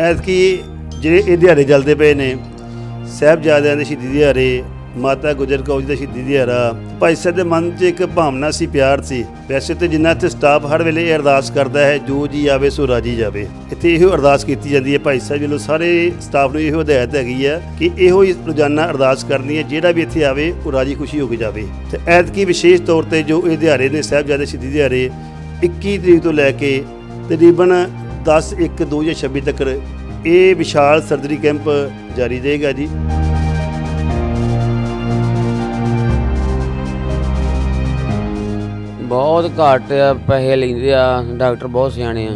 ਐਤਕੀ ਜਿਹੜੇ ਇਹ ਦਿਹਾੜੇ ਚੱਲਦੇ ਪਏ ਨੇ, ਸਾਹਿਬਜ਼ਾਦਿਆਂ ਦੇ ਸ਼ਹੀਦੀ ਦਿਹਾੜੇ, ਮਾਤਾ ਗੁਜਰ ਕੌਰ ਜੀ ਦਾ ਸ਼ਹੀਦੀ ਦਿਹਾੜਾ, ਭਾਈ ਸਾਹਿਬ ਦੇ ਮਨ 'ਚ ਇੱਕ ਭਾਵਨਾ ਸੀ, ਪਿਆਰ ਸੀ। ਵੈਸੇ ਤੇ ਜਿੰਨਾ ਇੱਥੇ ਸਟਾਫ ਹਰ ਵੇਲੇ ਇਹ ਅਰਦਾਸ ਕਰਦਾ ਹੈ, ਜੋ ਜੀ ਆਵੇ ਸੋ ਰਾਜੀ ਜਾਵੇ। ਇੱਥੇ ਇਹੋ ਅਰਦਾਸ ਕੀਤੀ ਜਾਂਦੀ ਹੈ, ਭਾਈ ਸਾਹਿਬ ਵੱਲੋਂ ਸਾਰੇ ਸਟਾਫ ਨੂੰ ਇਹੋ ਹਦਾਇਤ ਹੈਗੀ ਹੈ ਕਿ ਇਹੋ ਹੀ ਰੋਜ਼ਾਨਾ ਅਰਦਾਸ ਕਰਨੀ ਹੈ, ਜਿਹੜਾ ਵੀ ਇੱਥੇ ਆਵੇ, ਉਹ ਰਾਜੀ ਖੁਸ਼ੀ ਹੋ ਕੇ ਜਾਵੇ। ਤੇ ਐਤਕੀ ਵਿਸ਼ੇਸ਼ ਤੌਰ ਤੇ ਜੋ ਇਹ ਦਿਹਾੜੇ ਨੇ, ਸਾਹਿਬਜ਼ਾਦੇ ਸ਼ਹੀਦੀ ਦਿਹਾੜੇ 21 ਤਰੀਕ ਤੋਂ ਲੈ ਕੇ ਤਕਰੀਬਨ 10 1 2026 ਤੱਕ ਇਹ ਵਿਸ਼ਾਲ ਸਰਜਰੀ ਕੈਂਪ ਜਾਰੀ ਰਹੇਗਾ ਜੀ। ਬਹੁਤ ਘੱਟ ਆ ਪੈਸੇ ਲੈਂਦੇ ਆ ਡਾਕਟਰ ਬਹੁਤ ਸਿਆਣੇ ਆ।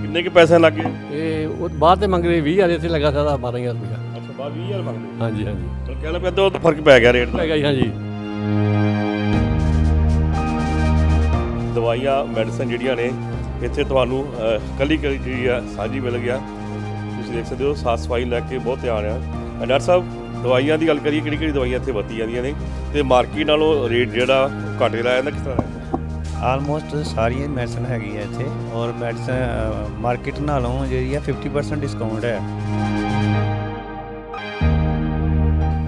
ਕਿੰਨੇ ਕੇ ਪੈਸੇ ਲੱਗੇ ਇਹ ਉਹ ਬਾਅਦ ਤੇ ਮੰਗਦੇ 20 ਵਾਲੇ ਇੱਥੇ ਲੱਗਾ ਸਾਡਾ 12000 ਰੁਪਇਆ ਅੱਛਾ ਬਾ 20000 ਮੰਗਦੇ? ਹਾਂਜੀ ਹਾਂਜੀ। ਚਲ ਕਹਿ ਲਓ ਫ਼ਰਕ ਪੈ ਗਿਆ ਰੇਟ ਦਾ। ਹੈਗਾ ਜੀ ਹਾਂਜੀ। ਦਵਾਈਆਂ ਮੈਡੀਸਨ ਜਿਹੜੀਆਂ ਨੇ ਇੱਥੇ ਤੁਹਾਨੂੰ ਕੱਲੀ ਕੱਲੀ ਜਿਹੜੀ ਆ ਸਾਂਝੀ ਮਿਲ ਗਿਆ। ਤੁਸੀਂ ਦੇਖ ਸਕਦੇ ਹੋ ਸਾਫ਼ ਸਫ਼ਾਈ ਲੈ ਕੇ ਬਹੁਤ ਧਿਆਨ ਆ। ਡਾਕਟਰ ਸਾਹਿਬ ਦਵਾਈਆਂ ਦੀ ਗੱਲ ਕਰੀਏ ਕਿਹੜੀ ਕਿਹੜੀ ਦਵਾਈਆਂ ਇੱਥੇ ਵਰਤੀ ਜਾਂਦੀਆਂ ਨੇ? ਤੇ ਮਾਰਕੀਟ ਨਾਲੋਂ ਰੇਟ ਜਿਹੜਾ ਘੱਟ ਲਾਇਆ ਜਾਂਦਾ ਕਿਸ ਤਰ੍ਹਾਂ ਆਲਮੋਸਟ ਸਾਰੀਆਂ ਮੈਡੀਸਨ ਹੈਗੀ ਹੈ ਇੱਥੇ। ਔਰ ਮੈਡੀਸਨ ਮਾਰਕੀਟ ਨਾਲੋਂ ਜਿਹੜੀ ਹੈ 50% ਡਿਸਕਾਊਂਟ ਹੈ।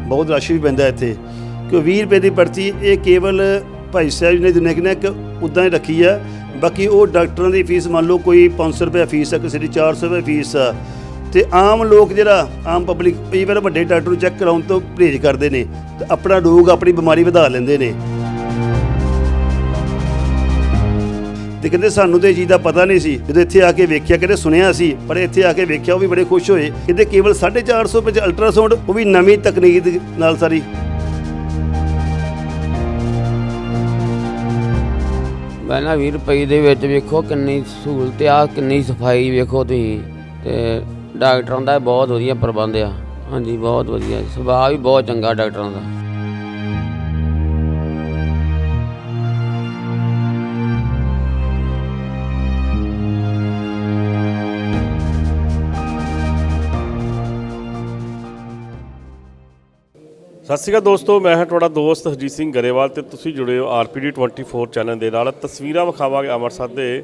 ਬਹੁਤ ਰਸ਼ ਵੀ ਪੈਂਦਾ ਇੱਥੇ। ਕਿ 20 ਰੁਪਏ ਦੀ ਪਰਚੀ ਇਹ ਕੇਵਲ ਭਾਈ ਸਾਹਿਬ ਨੇ ਦੁਨੀਆ ਕਿਨੇ ਕਿ ਉਦਾਂ ਹੀ ਰੱਖੀ ਆ, ਬਾਕੀ ਉਹ ਡਾਕਟਰਾਂ ਦੀ ਫੀਸ ਮੰਨ ਲਓ ਕੋਈ 500 ਰੁਪਏ ਫੀਸ ਆ, ਕਿਸੇ ਦੀ 400 ਰੁਪਏ ਫੀਸ ਆ। ਤੇ ਆਮ ਲੋਕ ਜਿਹੜਾ, ਆਮ ਪਬਲਿਕ ਕਈ ਵਾਰ ਵੱਡੇ ਡਾਕਟਰ ਨੂੰ ਚੈੱਕ ਕਰਾਉਣ ਤੋਂ ਪਰਹੇਜ਼ ਕਰਦੇ ਨੇ, ਤੇ ਆਪਣਾ ਰੋਗ, ਆਪਣੀ ਬਿਮਾਰੀ ਵਧਾ ਲੈਂਦੇ ਨੇ। ਤੇ ਕਹਿੰਦੇ ਸਾਨੂੰ ਤੇ ਇਹ ਚੀਜ਼ ਦਾ ਪਤਾ ਨਹੀਂ ਸੀ, ਜਦੋਂ ਇੱਥੇ ਆ ਕੇ ਵੇਖਿਆ, ਕਹਿੰਦੇ ਸੁਣਿਆ ਸੀ, ਪਰ ਇੱਥੇ ਆ ਕੇ ਵੇਖਿਆ ਉਹ ਵੀ ਬੜੇ ਖੁਸ਼ ਹੋਏ, ਕਹਿੰਦੇ ਕੇਵਲ 450 ਰੁਪਏ ਚ ਅਲਟਰਾਸਾਊਂਡ ਉਹ ਵੀ ਨਵੀਂ ਤਕਨੀਕ ਦੇ ਨਾਲ ਸਾਰੀ। ਮੈਂ ਨਾ 20 ਰੁਪਏ ਦੇ ਵਿੱਚ ਵੇਖੋ ਕਿੰਨੀ ਸਹੂਲਤ ਆ, ਕਿੰਨੀ ਸਫ਼ਾਈ ਵੇਖੋ ਤੁਸੀਂ। ਤੇ ਡਾਕਟਰਾਂ ਦਾ ਬਹੁਤ ਵਧੀਆ ਪ੍ਰਬੰਧ ਆ। ਹਾਂਜੀ, ਬਹੁਤ ਵਧੀਆ। ਸੁਭਾਅ ਵੀ ਬਹੁਤ ਚੰਗਾ ਡਾਕਟਰਾਂ ਦਾ। ਸਤਿ ਸ਼੍ਰੀ ਅਕਾਲ ਦੋਸਤੋ, ਮੈਂ ਹਾਂ ਤੁਹਾਡਾ ਦੋਸਤ ਹਰਜੀਤ ਸਿੰਘ ਗਰੇਵਾਲ ਤੇ ਤੁਸੀਂ ਜੁੜੇ ਹੋ ਆਰਪੀਡੀ 24 ਚੈਨਲ ਦੇ ਨਾਲ। ਤਸਵੀਰਾਂ ਵਿਖਾਵਾਂਗੇ ਅੰਮ੍ਰਿਤਸਰ ਦੇ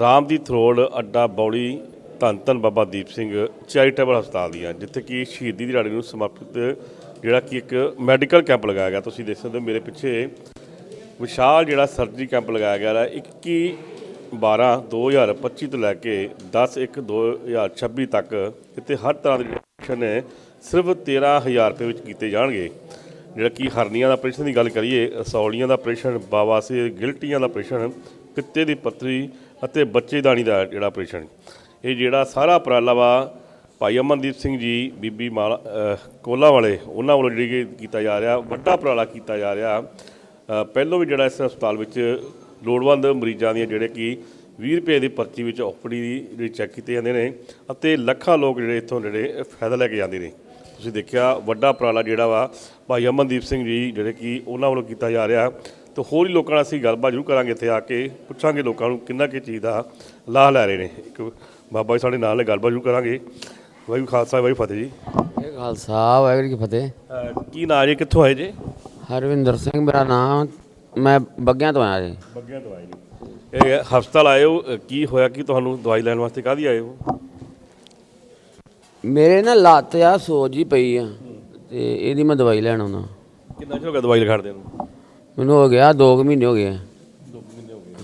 ਰਾਮ ਦੀ ਥਰੋੜ ਅੱਡਾ ਬੌਲੀ ਧੰਨ ਧੰਨ ਬਾਬਾ ਦੀਪ ਸਿੰਘ ਚੈਰੀਟੇਬਲ ਹਸਪਤਾਲ ਦੀਆਂ, ਜਿੱਥੇ ਕਿ ਸ਼ਹੀਦੀ ਦਿਹਾੜੇ ਨੂੰ ਸਮਰਪਿਤ ਜਿਹੜਾ ਕਿ ਇੱਕ ਮੈਡੀਕਲ ਕੈਂਪ ਲਗਾਇਆ ਗਿਆ। ਤੁਸੀਂ ਦੇਖ ਸਕਦੇ ਹੋ ਮੇਰੇ ਪਿੱਛੇ ਵਿਸ਼ਾਲ ਜਿਹੜਾ ਸਰਜਰੀ ਕੈਂਪ ਲਗਾਇਆ ਗਿਆ ਹੈ। 21 12 2025 ਤੋਂ ਲੈ ਕੇ 10 1 2026 ਤੱਕ ਇੱਥੇ ਹਰ ਤਰ੍ਹਾਂ ਦੇ ਨੇ ਸਿਰਫ 13000 ਰੁਪਏ ਵਿੱਚ ਕੀਤੇ ਜਾਣਗੇ। ਜਿਹੜਾ ਕਿ ਹਰਨੀਆਂ ਦਾ ਆਪਰੇਸ਼ਨ ਦੀ ਗੱਲ ਕਰੀਏ ਰਸੌਲੀਆਂ ਦਾ ਆਪਰੇਸ਼ਨ ਬਾਵਾਸੇ ਗਿਲਟੀਆਂ ਦਾ ਆਪਰੇਸ਼ਨ ਕਿੱਤੇ ਦੀ ਪੱਤਰੀ ਅਤੇ ਬੱਚੇਦਾਨੀ ਦਾ ਜਿਹੜਾ ਆਪਰੇਸ਼ਨ ਇਹ ਜਿਹੜਾ ਸਾਰਾ ਉਪਰਾਲਾ ਵਾ, ਭਾਈ ਅਮਨਦੀਪ ਸਿੰਘ ਜੀ, ਬੀਬੀ ਮਾਲਾ ਕੋਲਾ ਵਾਲੇ, ਉਹਨਾਂ ਵੱਲੋਂ ਜਿਹੜੀ ਕਿ ਕੀਤਾ ਜਾ ਰਿਹਾ, ਵੱਡਾ ਉਪਰਾਲਾ ਕੀਤਾ ਜਾ ਰਿਹਾ। ਪਹਿਲੋਂ ਵੀ ਜਿਹੜਾ ਇਸ ਹਸਪਤਾਲ ਵਿੱਚ ਲੋੜਵੰਦ ਮਰੀਜ਼ਾਂ ਦੀਆਂ ਜਿਹੜੇ ਕਿ 20 ਰੁਪਏ ਦੀ ਪਰਚੀ ਵਿੱਚ ਓਪੀਡੀ ਜਿਹੜੀ ਚੈੱਕ ਕੀਤੇ ਜਾਂਦੇ ਨੇ ਅਤੇ ਲੱਖਾਂ ਲੋਕ ਜਿਹੜੇ ਇੱਥੋਂ ਜਿਹੜੇ ਫਾਇਦਾ ਲੈ ਕੇ ਜਾਂਦੇ ਨੇ। ਤੁਸੀਂ ਦੇਖਿਆ ਵੱਡਾ ਉਪਰਾਲਾ ਜਿਹੜਾ ਵਾ ਭਾਈ ਅਮਨਦੀਪ ਸਿੰਘ ਜੀ ਜਿਹੜੇ ਕਿ ਉਹਨਾਂ ਵੱਲੋਂ ਕੀਤਾ ਜਾ ਰਿਹਾ। ਤੇ ਹੋਰ ਹੀ ਲੋਕਾਂ ਨਾਲ ਅਸੀਂ ਗੱਲਬਾਤ ਜ਼ਰੂਰ ਕਰਾਂਗੇ ਇੱਥੇ ਆ ਕੇ ਪੁੱਛਾਂਗੇ ਲੋਕਾਂ ਨੂੰ ਕਿੰਨਾ ਕੀ ਚੀਜ਼ ਦਾ ਲਾਹ ਲੈ ਰਹੇ ਨੇ। ਇੱਕ ਬਾਬਾ ਜੀ ਸਾਡੇ ਨਾਲ ਨੇ ਗੱਲਬਾਤ ਜ਼ਰੂਰ ਕਰਾਂਗੇ। ਵਾਹਿਗੁਰੂ ਖਾਲਸਾ ਵਾਹਿਗੁਰੂ ਫਤਿਹ ਜੀ। ਇਹ ਖਾਲਸਾ ਵਾਹਿਗੁਰੂ ਜੀ ਕੀ ਫਤਿਹ। ਕੀ ਨਾਂ ਜੀ? ਕਿੱਥੋਂ ਆਏ ਜੀ? ਹਰਵਿੰਦਰ ਸਿੰਘ ਮੇਰਾ ਨਾਮ ਮੈਂ ਬੱਗਿਆਂ ਤੋਂ ਆਇਆ ਜੀ। ਬੱਗਿਆਂ ਤੋਂ ਆਏ ਜੀ। ਇਹ ਹਸਪਤਾਲ ਆਏ ਹੋ ਕੀ ਹੋਇਆ? ਕਿ ਤੁਹਾਨੂੰ ਦਵਾਈ ਲੈਣ ਵਾਸਤੇ ਕਾਹਦੀ ਆਏ ਹੋ? ਮੇਰੇ ਨਾ ਲੱਤ ਆ ਸੋਜ ਹੀ ਪਈ ਆ ਤੇ ਇਹਦੀ ਮੈਂ ਦਵਾਈ ਲੈਣ ਆਉਣਾ। ਕਿੰਨਾ ਚਿਰ ਹੋ ਗਿਆ ਦਵਾਈ ਲਿਖਾੜਦੇ ਨੂੰ? ਮੈਨੂੰ ਹੋ ਗਿਆ 2 ਮਹੀਨੇ ਹੋ ਗਏ ਆ।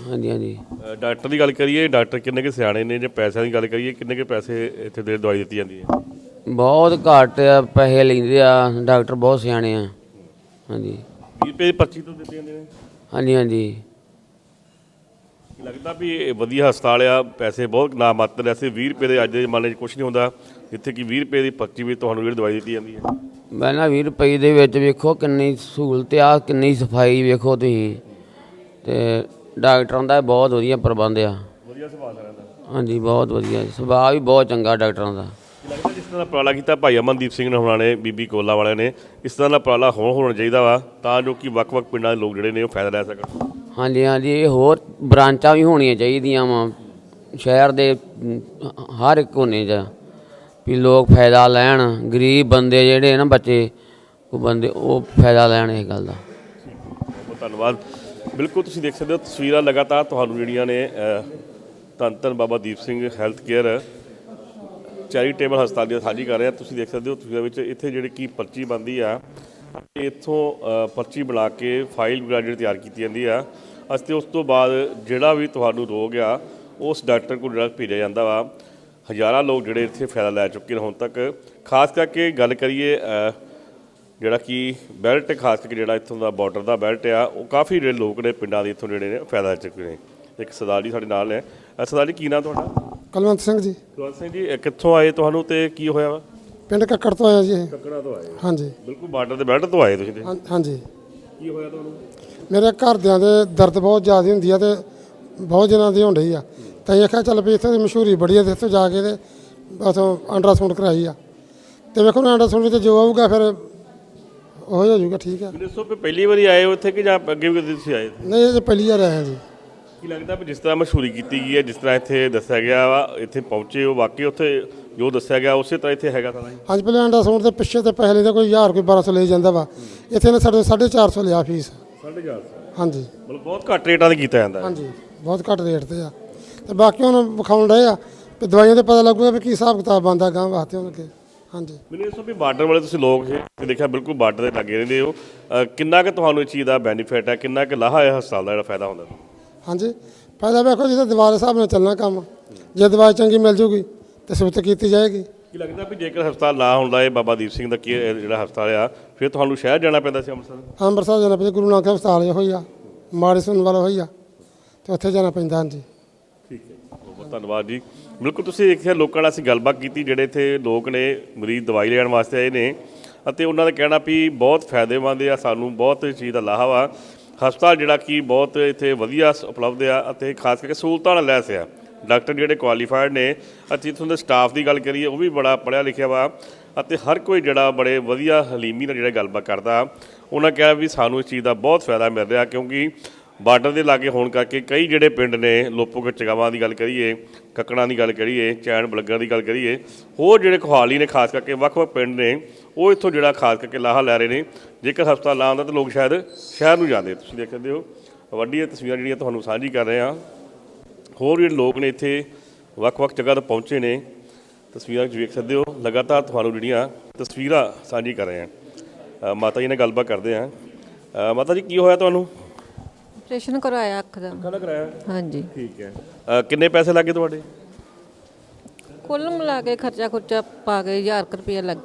ਹਾਂਜੀ ਹਾਂਜੀ। ਅ, ਡਾਕਟਰ ਦੀ ਗੱਲ ਕਰੀਏ ਡਾਕਟਰ ਕਿੰਨੇ ਕੇ ਸਿਆਣੇ ਨੇ ਜੇ ਪੈਸਿਆਂ ਦੀ ਗੱਲ ਕਰੀਏ ਕਿੰਨੇ ਕੇ ਪੈਸੇ ਇੱਥੇ ਦੇ ਦਵਾਈ ਦਿੱਤੀ ਜਾਂਦੀ ਹੈ? ਬਹੁਤ ਘੱਟ ਆ ਪੈਸੇ ਲੈਂਦੇ ਆ ਡਾਕਟਰ ਬਹੁਤ ਸਿਆਣੇ ਆ। ਹਾਂਜੀ। 20 ਰੁਪਏ ਦੀ ਪਰਚੀ ਤੋਂ ਦਿੱਤੇ ਜਾਂਦੇ ਨੇ। ਹਾਂਜੀ ਹਾਂਜੀ। ਲੱਗਦਾ ਵੀ ਇਹ ਵਧੀਆ ਹਸਪਤਾਲ ਆ ਪੈਸੇ ਬਹੁਤ ਨਾ। ਮਾਤਰ ਐਸੇ 20 ਰੁਪਏ ਦੇ ਅੱਜ ਦੇ ਜ਼ਮਾਨੇ 'ਚ ਕੁਝ ਨਹੀਂ ਹੁੰਦਾ। ਜਿੱਥੇ ਕਿ 20 ਰੁਪਏ ਦੀ ਪਰਚੀ ਵਿੱਚ ਤੁਹਾਨੂੰ ਜਿਹੜੀ ਦਵਾਈ ਦਿੱਤੀ ਜਾਂਦੀ ਹੈ। ਮੈਂ ਨਾ 20 ਰੁਪਏ ਦੇ ਵਿੱਚ ਵੇਖੋ ਕਿੰਨੀ ਸਹੂਲਤ ਆ ਕਿੰਨੀ ਸਫ਼ਾਈ ਵੇਖੋ ਤੁਸੀਂ। ਤੇ ਡਾਕਟਰਾਂ ਦਾ ਬਹੁਤ ਵਧੀਆ ਪ੍ਰਬੰਧ ਆ। ਵਧੀਆ ਸੁਭਾਅ ਦਾ ਹਾਂਜੀ ਬਹੁਤ ਵਧੀਆ। ਸੁਭਾਅ ਵੀ ਬਹੁਤ ਚੰਗਾ ਡਾਕਟਰਾਂ ਦਾ। ਤਰ੍ਹਾਂ ਦਾ ਉਪਰਾਲਾ ਕੀਤਾ ਭਾਈ ਅਮਨਦੀਪ ਸਿੰਘ ਨੇ ਹੋਣਾ ਨੇ ਬੀਬੀ ਕੋਲਾ ਵਾਲਿਆਂ ਨੇ। ਇਸ ਤਰ੍ਹਾਂ ਦਾ ਉਪਰਾਲਾ ਹੋਣ ਹੋਣਾ ਚਾਹੀਦਾ ਵਾ ਤਾਂ ਜੋ ਕਿ ਵੱਖ-ਵੱਖ ਪਿੰਡਾਂ ਦੇ ਲੋਕ ਜਿਹੜੇ ਨੇ ਉਹ ਫਾਇਦਾ ਲੈ ਸਕਣ। ਹਾਂਜੀ ਹਾਂਜੀ ਇਹ ਹੋਰ ਬ੍ਰਾਂਚਾਂ ਵੀ ਹੋਣੀਆਂ ਚਾਹੀਦੀਆਂ ਵਾ। ਸ਼ਹਿਰ ਦੇ ਹਰ ਇੱਕ ਕੋਨੇ 'ਚ ਵੀ ਲੋਕ ਫਾਇਦਾ ਲੈਣ ਗਰੀਬ ਬੰਦੇ ਜਿਹੜੇ ਨਾ ਬੱਚੇ ਉਹ ਬੰਦੇ ਉਹ ਫਾਇਦਾ ਲੈਣ ਇਸ ਗੱਲ ਦਾ। ਬਹੁਤ ਧੰਨਵਾਦ। ਬਿਲਕੁਲ ਤੁਸੀਂ ਦੇਖ ਸਕਦੇ ਹੋ ਤਸਵੀਰਾਂ ਲਗਾਤਾਰ ਤੁਹਾਨੂੰ ਜਿਹੜੀਆਂ ਨੇ ਧੰਨ ਧੰਨ Baba Deep Singh health care charitable ਹਸਪਤਾਲ ਦੀ ਸਾਂਝੀ ਕਰ ਰਿਹਾ। ਤੁਸੀਂ ਦੇਖ ਸਕਦੇ ਹੋ, ਤੁਸੀਂ ਵਿੱਚ ਇੱਥੇ ਜਿਹੜੀ ਕੀ ਪਰਚੀ ਬੰਦੀ ਆ, ਇੱਥੋਂ ਪਰਚੀ ਬਣਾ ਕੇ ਫਾਈਲ ਵਗੈਰਾ ਜਿਹੜੀ ਤਿਆਰ ਕੀਤੀ ਜਾਂਦੀ ਆ। ਅਤੇ ਉਸ ਤੋਂ ਬਾਅਦ ਜਿਹੜਾ ਵੀ ਤੁਹਾਨੂੰ ਰੋਗ ਆ, ਉਸ ਡਾਕਟਰ ਕੋਲ ਜਿਹੜਾ ਭੇਜਿਆ ਜਾਂਦਾ ਵਾ। ਹਜ਼ਾਰਾਂ ਲੋਕ ਜਿਹੜੇ ਇੱਥੇ ਫਾਇਦਾ ਲੈ ਚੁੱਕੇ ਨੇ ਹੁਣ ਤੱਕ। ਖਾਸ ਕਰਕੇ ਗੱਲ ਕਰੀਏ ਜਿਹੜਾ ਕਿ ਬੈਲਟ, ਖਾਸ ਕਰਕੇ ਜਿਹੜਾ ਇੱਥੋਂ ਦਾ ਬਾਰਡਰ ਦਾ ਬੈਲਟ ਆ, ਉਹ ਕਾਫੀ ਜਿਹੜੇ ਲੋਕ ਨੇ ਪਿੰਡਾਂ ਦੇ ਇੱਥੋਂ ਜਿਹੜੇ ਨੇ ਫਾਇਦਾ ਲੈ ਚੁੱਕੇ ਨੇ। ਇੱਕ ਸਰਦਾਰ ਜੀ ਸਾਡੇ ਨਾਲ ਨੇ। ਸਰਦਾਰ ਜੀ, ਕੀ ਨਾਮ ਤੁਹਾਡਾ? ਕੁਲਵੰਤ ਸਿੰਘ ਜੀ। ਕੁਲਵੰਤ ਸਿੰਘ ਜੀ ਇਹ ਕਿੱਥੋਂ ਆਏ ਤੁਹਾਨੂੰ ਤੇ ਕੀ ਹੋਇਆ ਵਾ? ਪਿੰਡ ਕੱਕੜ ਤੋਂ ਆਇਆ ਜੀ ਇਹ। ਕੱਕੜਾ ਤੋਂ ਆਏ ਹਾਂਜੀ। ਬਿਲਕੁਲ ਬਾਰਡਰ ਦੇ ਬੈਲਟ ਤੋਂ ਆਏ ਤੁਸੀਂ ਤੇ? ਹਾਂ- ਹਾਂਜੀ। ਕੀ ਹੋਇਆ ਤੁਹਾਨੂੰ? ਮੇਰੇ ਘਰਦਿਆਂ ਦੇ ਦਰਦ ਬਹੁਤ ਜ਼ਿਆਦਾ ਹੁੰਦੀ ਆ ਤੇ ਬਹੁਤ ਜਨਾਂ ਦੀ ਹੁੰਦੀ ਆ। ਤਾਂ ਇਹ ਆਖਿਆ ਚੱਲ ਵੀ ਇੱਥੇ ਦੀ ਮਸ਼ਹੂਰੀ ਬੜੀ ਆ ਤੇ ਇੱਥੇ ਜਾ ਕੇ ਤੇ ਉਥੋਂ ਅਲਟਰਾਸਾਊਂਡ ਕਰਾਈ ਆ। ਤੇ ਵੇਖੋ ਨਾ ਅਲਟਰਾਸਾਊਂਡ ਤੇ ਜੋ ਆਊਗਾ ਫਿਰ ਉਹ ਹੋ ਜਾਊਗਾ ਠੀਕ ਆ। ਮੈਨੂੰ ਪਹਿਲੀ ਵਾਰੀ ਆਏ ਹੋ ਇੱਥੇ ਕਿ ਜਾਂ ਅੱਗੇ ਵੀ ਕਦੇ ਤੁਸੀਂ ਆਏ? ਨਹੀਂ ਇਹ ਤਾਂ ਪਹਿਲੀ ਵਾਰ ਆਇਆ ਜੀ। ਕੀ ਲੱਗਦਾ ਵੀ ਜਿਸ ਤਰ੍ਹਾਂ ਮਸ਼ਹੂਰੀ ਕੀਤੀ ਗਈ ਹੈ ਜਿਸ ਤਰ੍ਹਾਂ ਇੱਥੇ ਦੱਸਿਆ ਗਿਆ ਵਾ ਇੱਥੇ ਪਹੁੰਚੇ ਹੋ ਵਾਕਈ ਉੱਥੇ ਜੋ ਦੱਸਿਆ ਗਿਆ ਉਸੇ ਤਰ੍ਹਾਂ ਇੱਥੇ ਹੈਗਾ ਸਾਰਾ ਜੀ ਅੱਜ ਪਹਿਲੇ ਅਲਟਰਾਸਾਊਂਡ ਦੇ ਪਿੱਛੇ ਤੇ ਪੈਸੇ ਲੈਂਦਾ ਕੋਈ 1000 ਕੋਈ 1200 ਲਈ ਜਾਂਦਾ ਵਾ। ਇੱਥੇ ਨੇ ਸਾਡੇ 450 ਲਿਆ ਫੀਸ। 450 ਹਾਂਜੀ। ਮਤਲਬ ਬਹੁਤ ਘੱਟ ਰੇਟਾਂ ਤੇ ਕੀਤਾ ਜਾਂਦਾ ਹੈ ਹਾਂਜੀ ਬਹੁਤ ਘੱਟ ਰੇਟ ਤੇ ਆ। ਤੇ ਬਾਕੀ ਹੁਣ ਵਿਖਾਉਣ ਰਹੇ ਆ ਤੇ ਦਵਾਈਆਂ ਤੇ ਪਤਾ ਲੱਗੂਗਾ ਵੀ ਕੀ ਹਿਸਾਬ ਕਿਤਾਬ ਬੰਦਾ ਗਾਂ ਵਾਸਤੇ ਉਹਨਾਂ ਕੇ ਹਾਂਜੀ। ਮੈਨੂੰ ਇਹ ਦੱਸੋ ਵੀ ਬਾਰਡਰ ਵਾਲੇ ਤੁਸੀਂ ਲੋਕ ਸੀ ਤੇ ਦੇਖਿਆ ਬਿਲਕੁਲ ਬਾਰਡਰ ਦੇ ਲੱਗੇ ਰਹਿੰਦੇ ਹੋ ਕਿੰਨਾ ਕੁ ਤੁਹਾਨੂੰ ਇਸ ਚੀਜ਼ ਦਾ ਬੈਨੀਫਿਟ ਹੈ ਕਿੰਨਾ ਕੁ ਲਾਹਾ ਹੈ ਹਸਪਤਾਲ ਦਾ ਜਿਹੜਾ ਫਾਇਦਾ ਹੁੰਦਾ? ਹਾਂਜੀ। ਫਾਇਦਾ ਵੇਖੋ ਜਿਹਦਾ ਦਵਾ ਦੇ ਹਿਸਾਬ ਨਾਲ ਚੱਲਣਾ ਕੰਮ। ਜੇ ਦਵਾਈ ਚੰਗੀ ਮਿਲ ਜੂਗੀ ਤੇ ਸਹੂਲਤ ਕੀਤੀ ਜਾਏਗੀ। ਕੀ ਲੱਗਦਾ ਵੀ ਜੇਕਰ ਹਸਪਤਾਲ ਨਾ ਹੁੰਦਾ ਇਹ ਬਾਬਾ ਦੀਪ ਸਿੰਘ ਦਾ ਕੀ ਜਿਹੜਾ ਹਸਪਤਾਲ ਆ ਫਿਰ ਤੁਹਾਨੂੰ ਸ਼ਹਿਰ ਜਾਣਾ ਪੈਂਦਾ ਸੀ ਅੰਮ੍ਰਿਤਸਰ? ਅੰਮ੍ਰਿਤਸਰ ਜਾਣਾ ਪੈਂਦਾ ਗੁਰੂ ਨਾਨਕ ਹਸਪਤਾਲ ਇਹੋ ਹੀ ਆ। ਮਾੜੀ ਸੁਣਨ ਵਾਲਾ ਹੋਈ ਆ। ਤੇ ਉੱਥੇ ਜਾਣਾ ਪੈਂਦਾ ਹਾਂਜੀ। ਠੀਕ ਹੈ ਬਹੁਤ ਬਹੁਤ ਧੰਨਵਾਦ ਜੀ। ਬਿਲਕੁਲ ਤੁਸੀਂ ਦੇਖਿਆ ਲੋਕਾਂ ਨਾਲ ਅਸੀਂ ਗੱਲਬਾਤ ਕੀਤੀ ਜਿਹੜੇ ਇੱਥੇ ਲੋਕ ਨੇ ਮਰੀਜ਼ ਦਵਾਈ ਲੈਣ ਵਾਸਤੇ ਆਏ ਨੇ ਅਤੇ ਉਹਨਾਂ ਦਾ ਕਹਿਣਾ ਵੀ ਬਹੁਤ ਫਾਇਦੇਮੰਦ ਆ ਸਾਨੂੰ ਬਹੁਤ ਚੀਜ਼ ਦਾ ਲਾਹਾ ਵਾ। ਹਸਪਤਾਲ ਜਿਹੜਾ ਕਿ ਬਹੁਤ ਇੱਥੇ ਵਧੀਆ ਸ- ਉਪਲਬਧ ਆ ਅਤੇ ਖਾਸ ਕਰਕੇ ਸਹੂਲਤਾਂ ਨਾਲ ਲੈਸ ਆ। ਡਾਕਟਰ ਜਿਹੜੇ ਕੁਆਲੀਫਾਈਡ ਨੇ ਅਤੇ ਇੱਥੋਂ ਦੇ ਸਟਾਫ ਦੀ ਗੱਲ ਕਰੀਏ, ਉਹ ਵੀ ਬੜਾ ਪੜ੍ਹਿਆ ਲਿਖਿਆ ਵਾ ਅਤੇ ਹਰ ਕੋਈ ਜਿਹੜਾ ਬੜੇ ਵਧੀਆ ਹਲੀਮੀ ਨਾਲ ਜਿਹੜਾ ਗੱਲਬਾਤ ਕਰਦਾ, ਉਹਨਾਂ ਕਿਹਾ ਵੀ ਸਾਨੂੰ ਇਸ ਚੀਜ਼ ਦਾ ਬਹੁਤ ਫਾਇਦਾ ਮਿਲ ਰਿਹਾ ਕਿਉਂਕਿ ਬਾਰਡਰ ਦੇ ਲਾਗੇ ਹੋਣ ਕਰਕੇ ਕਈ ਜਿਹੜੇ ਪਿੰਡ ਨੇ ਲੋਪੋਕੇ ਚਗਾਵਾਂ ਦੀ ਗੱਲ ਕਰੀਏ, ਕੱਕੜਾਂ ਦੀ ਗੱਲ ਕਰੀਏ, ਚੈਨ ਬਲੱਗਾਂ ਦੀ ਗੱਲ ਕਰੀਏ, ਹੋਰ ਜਿਹੜੇ ਕੋਹਾਲੀ ਨੇ, ਖਾਸ ਕਰਕੇ ਵੱਖ-ਵੱਖ ਪਿੰਡ ਨੇ ਉਹ ਇੱਥੋਂ ਜਿਹੜਾ ਖਾਸ ਕਰਕੇ ਲਾਹਾ ਲੈ ਰਹੇ ਨੇ ਜੇਕਰ ਹਸਪਤਾਲ ਨਾ ਆਉਂਦਾ ਤਾਂ ਲੋਕ ਸ਼ਾਇਦ ਸ਼ਹਿਰ ਨੂੰ ਜਾਂਦੇ ਤੁਸੀਂ ਦੇਖ ਸਕਦੇ ਹੋ ਵੱਡੀਆਂ ਤਸਵੀਰਾਂ ਜਿਹੜੀਆਂ ਤੁਹਾਨੂੰ ਸਾਂਝੀ ਕਰ ਰਹੇ ਹਾਂ। ਹੋਰ ਜਿਹੜੇ ਲੋਕ ਨੇ ਇੱਥੇ ਵੱਖ-ਵੱਖ ਜਗ੍ਹਾ ਤੋਂ ਪਹੁੰਚੇ ਨੇ ਤਸਵੀਰਾਂ 'ਚ ਵੇਖ ਸਕਦੇ ਹੋ ਲਗਾਤਾਰ ਤੁਹਾਨੂੰ ਜਿਹੜੀਆਂ ਤਸਵੀਰਾਂ ਸਾਂਝੀ ਕਰ ਰਹੇ ਹਾਂ। ਮਾਤਾ ਜੀ ਨਾਲ ਗੱਲਬਾਤ ਕਰਦੇ ਹਾਂ। ਮਾਤਾ ਜੀ ਕੀ ਹੋਇਆ ਤੁਹਾਨੂੰ? ਆਪਰੇਸ਼ਨ ਕਰਵਾਇਆ ਅੱਖ ਦਾ। ਕਰਾਇਆ? ਹਾਂਜੀ। ਠੀਕ ਹੈ। ਕਿੰਨੇ ਪੈਸੇ ਲੱਗੇ ਤੁਹਾਡੇ? ਕੁੱਲ ਮਿਲਾ ਕੇ ਖਰਚਾ ਖੁਰਚਾ ਪਾ ਕੇ 1000 ਰੁਪਏ ਲੱਗ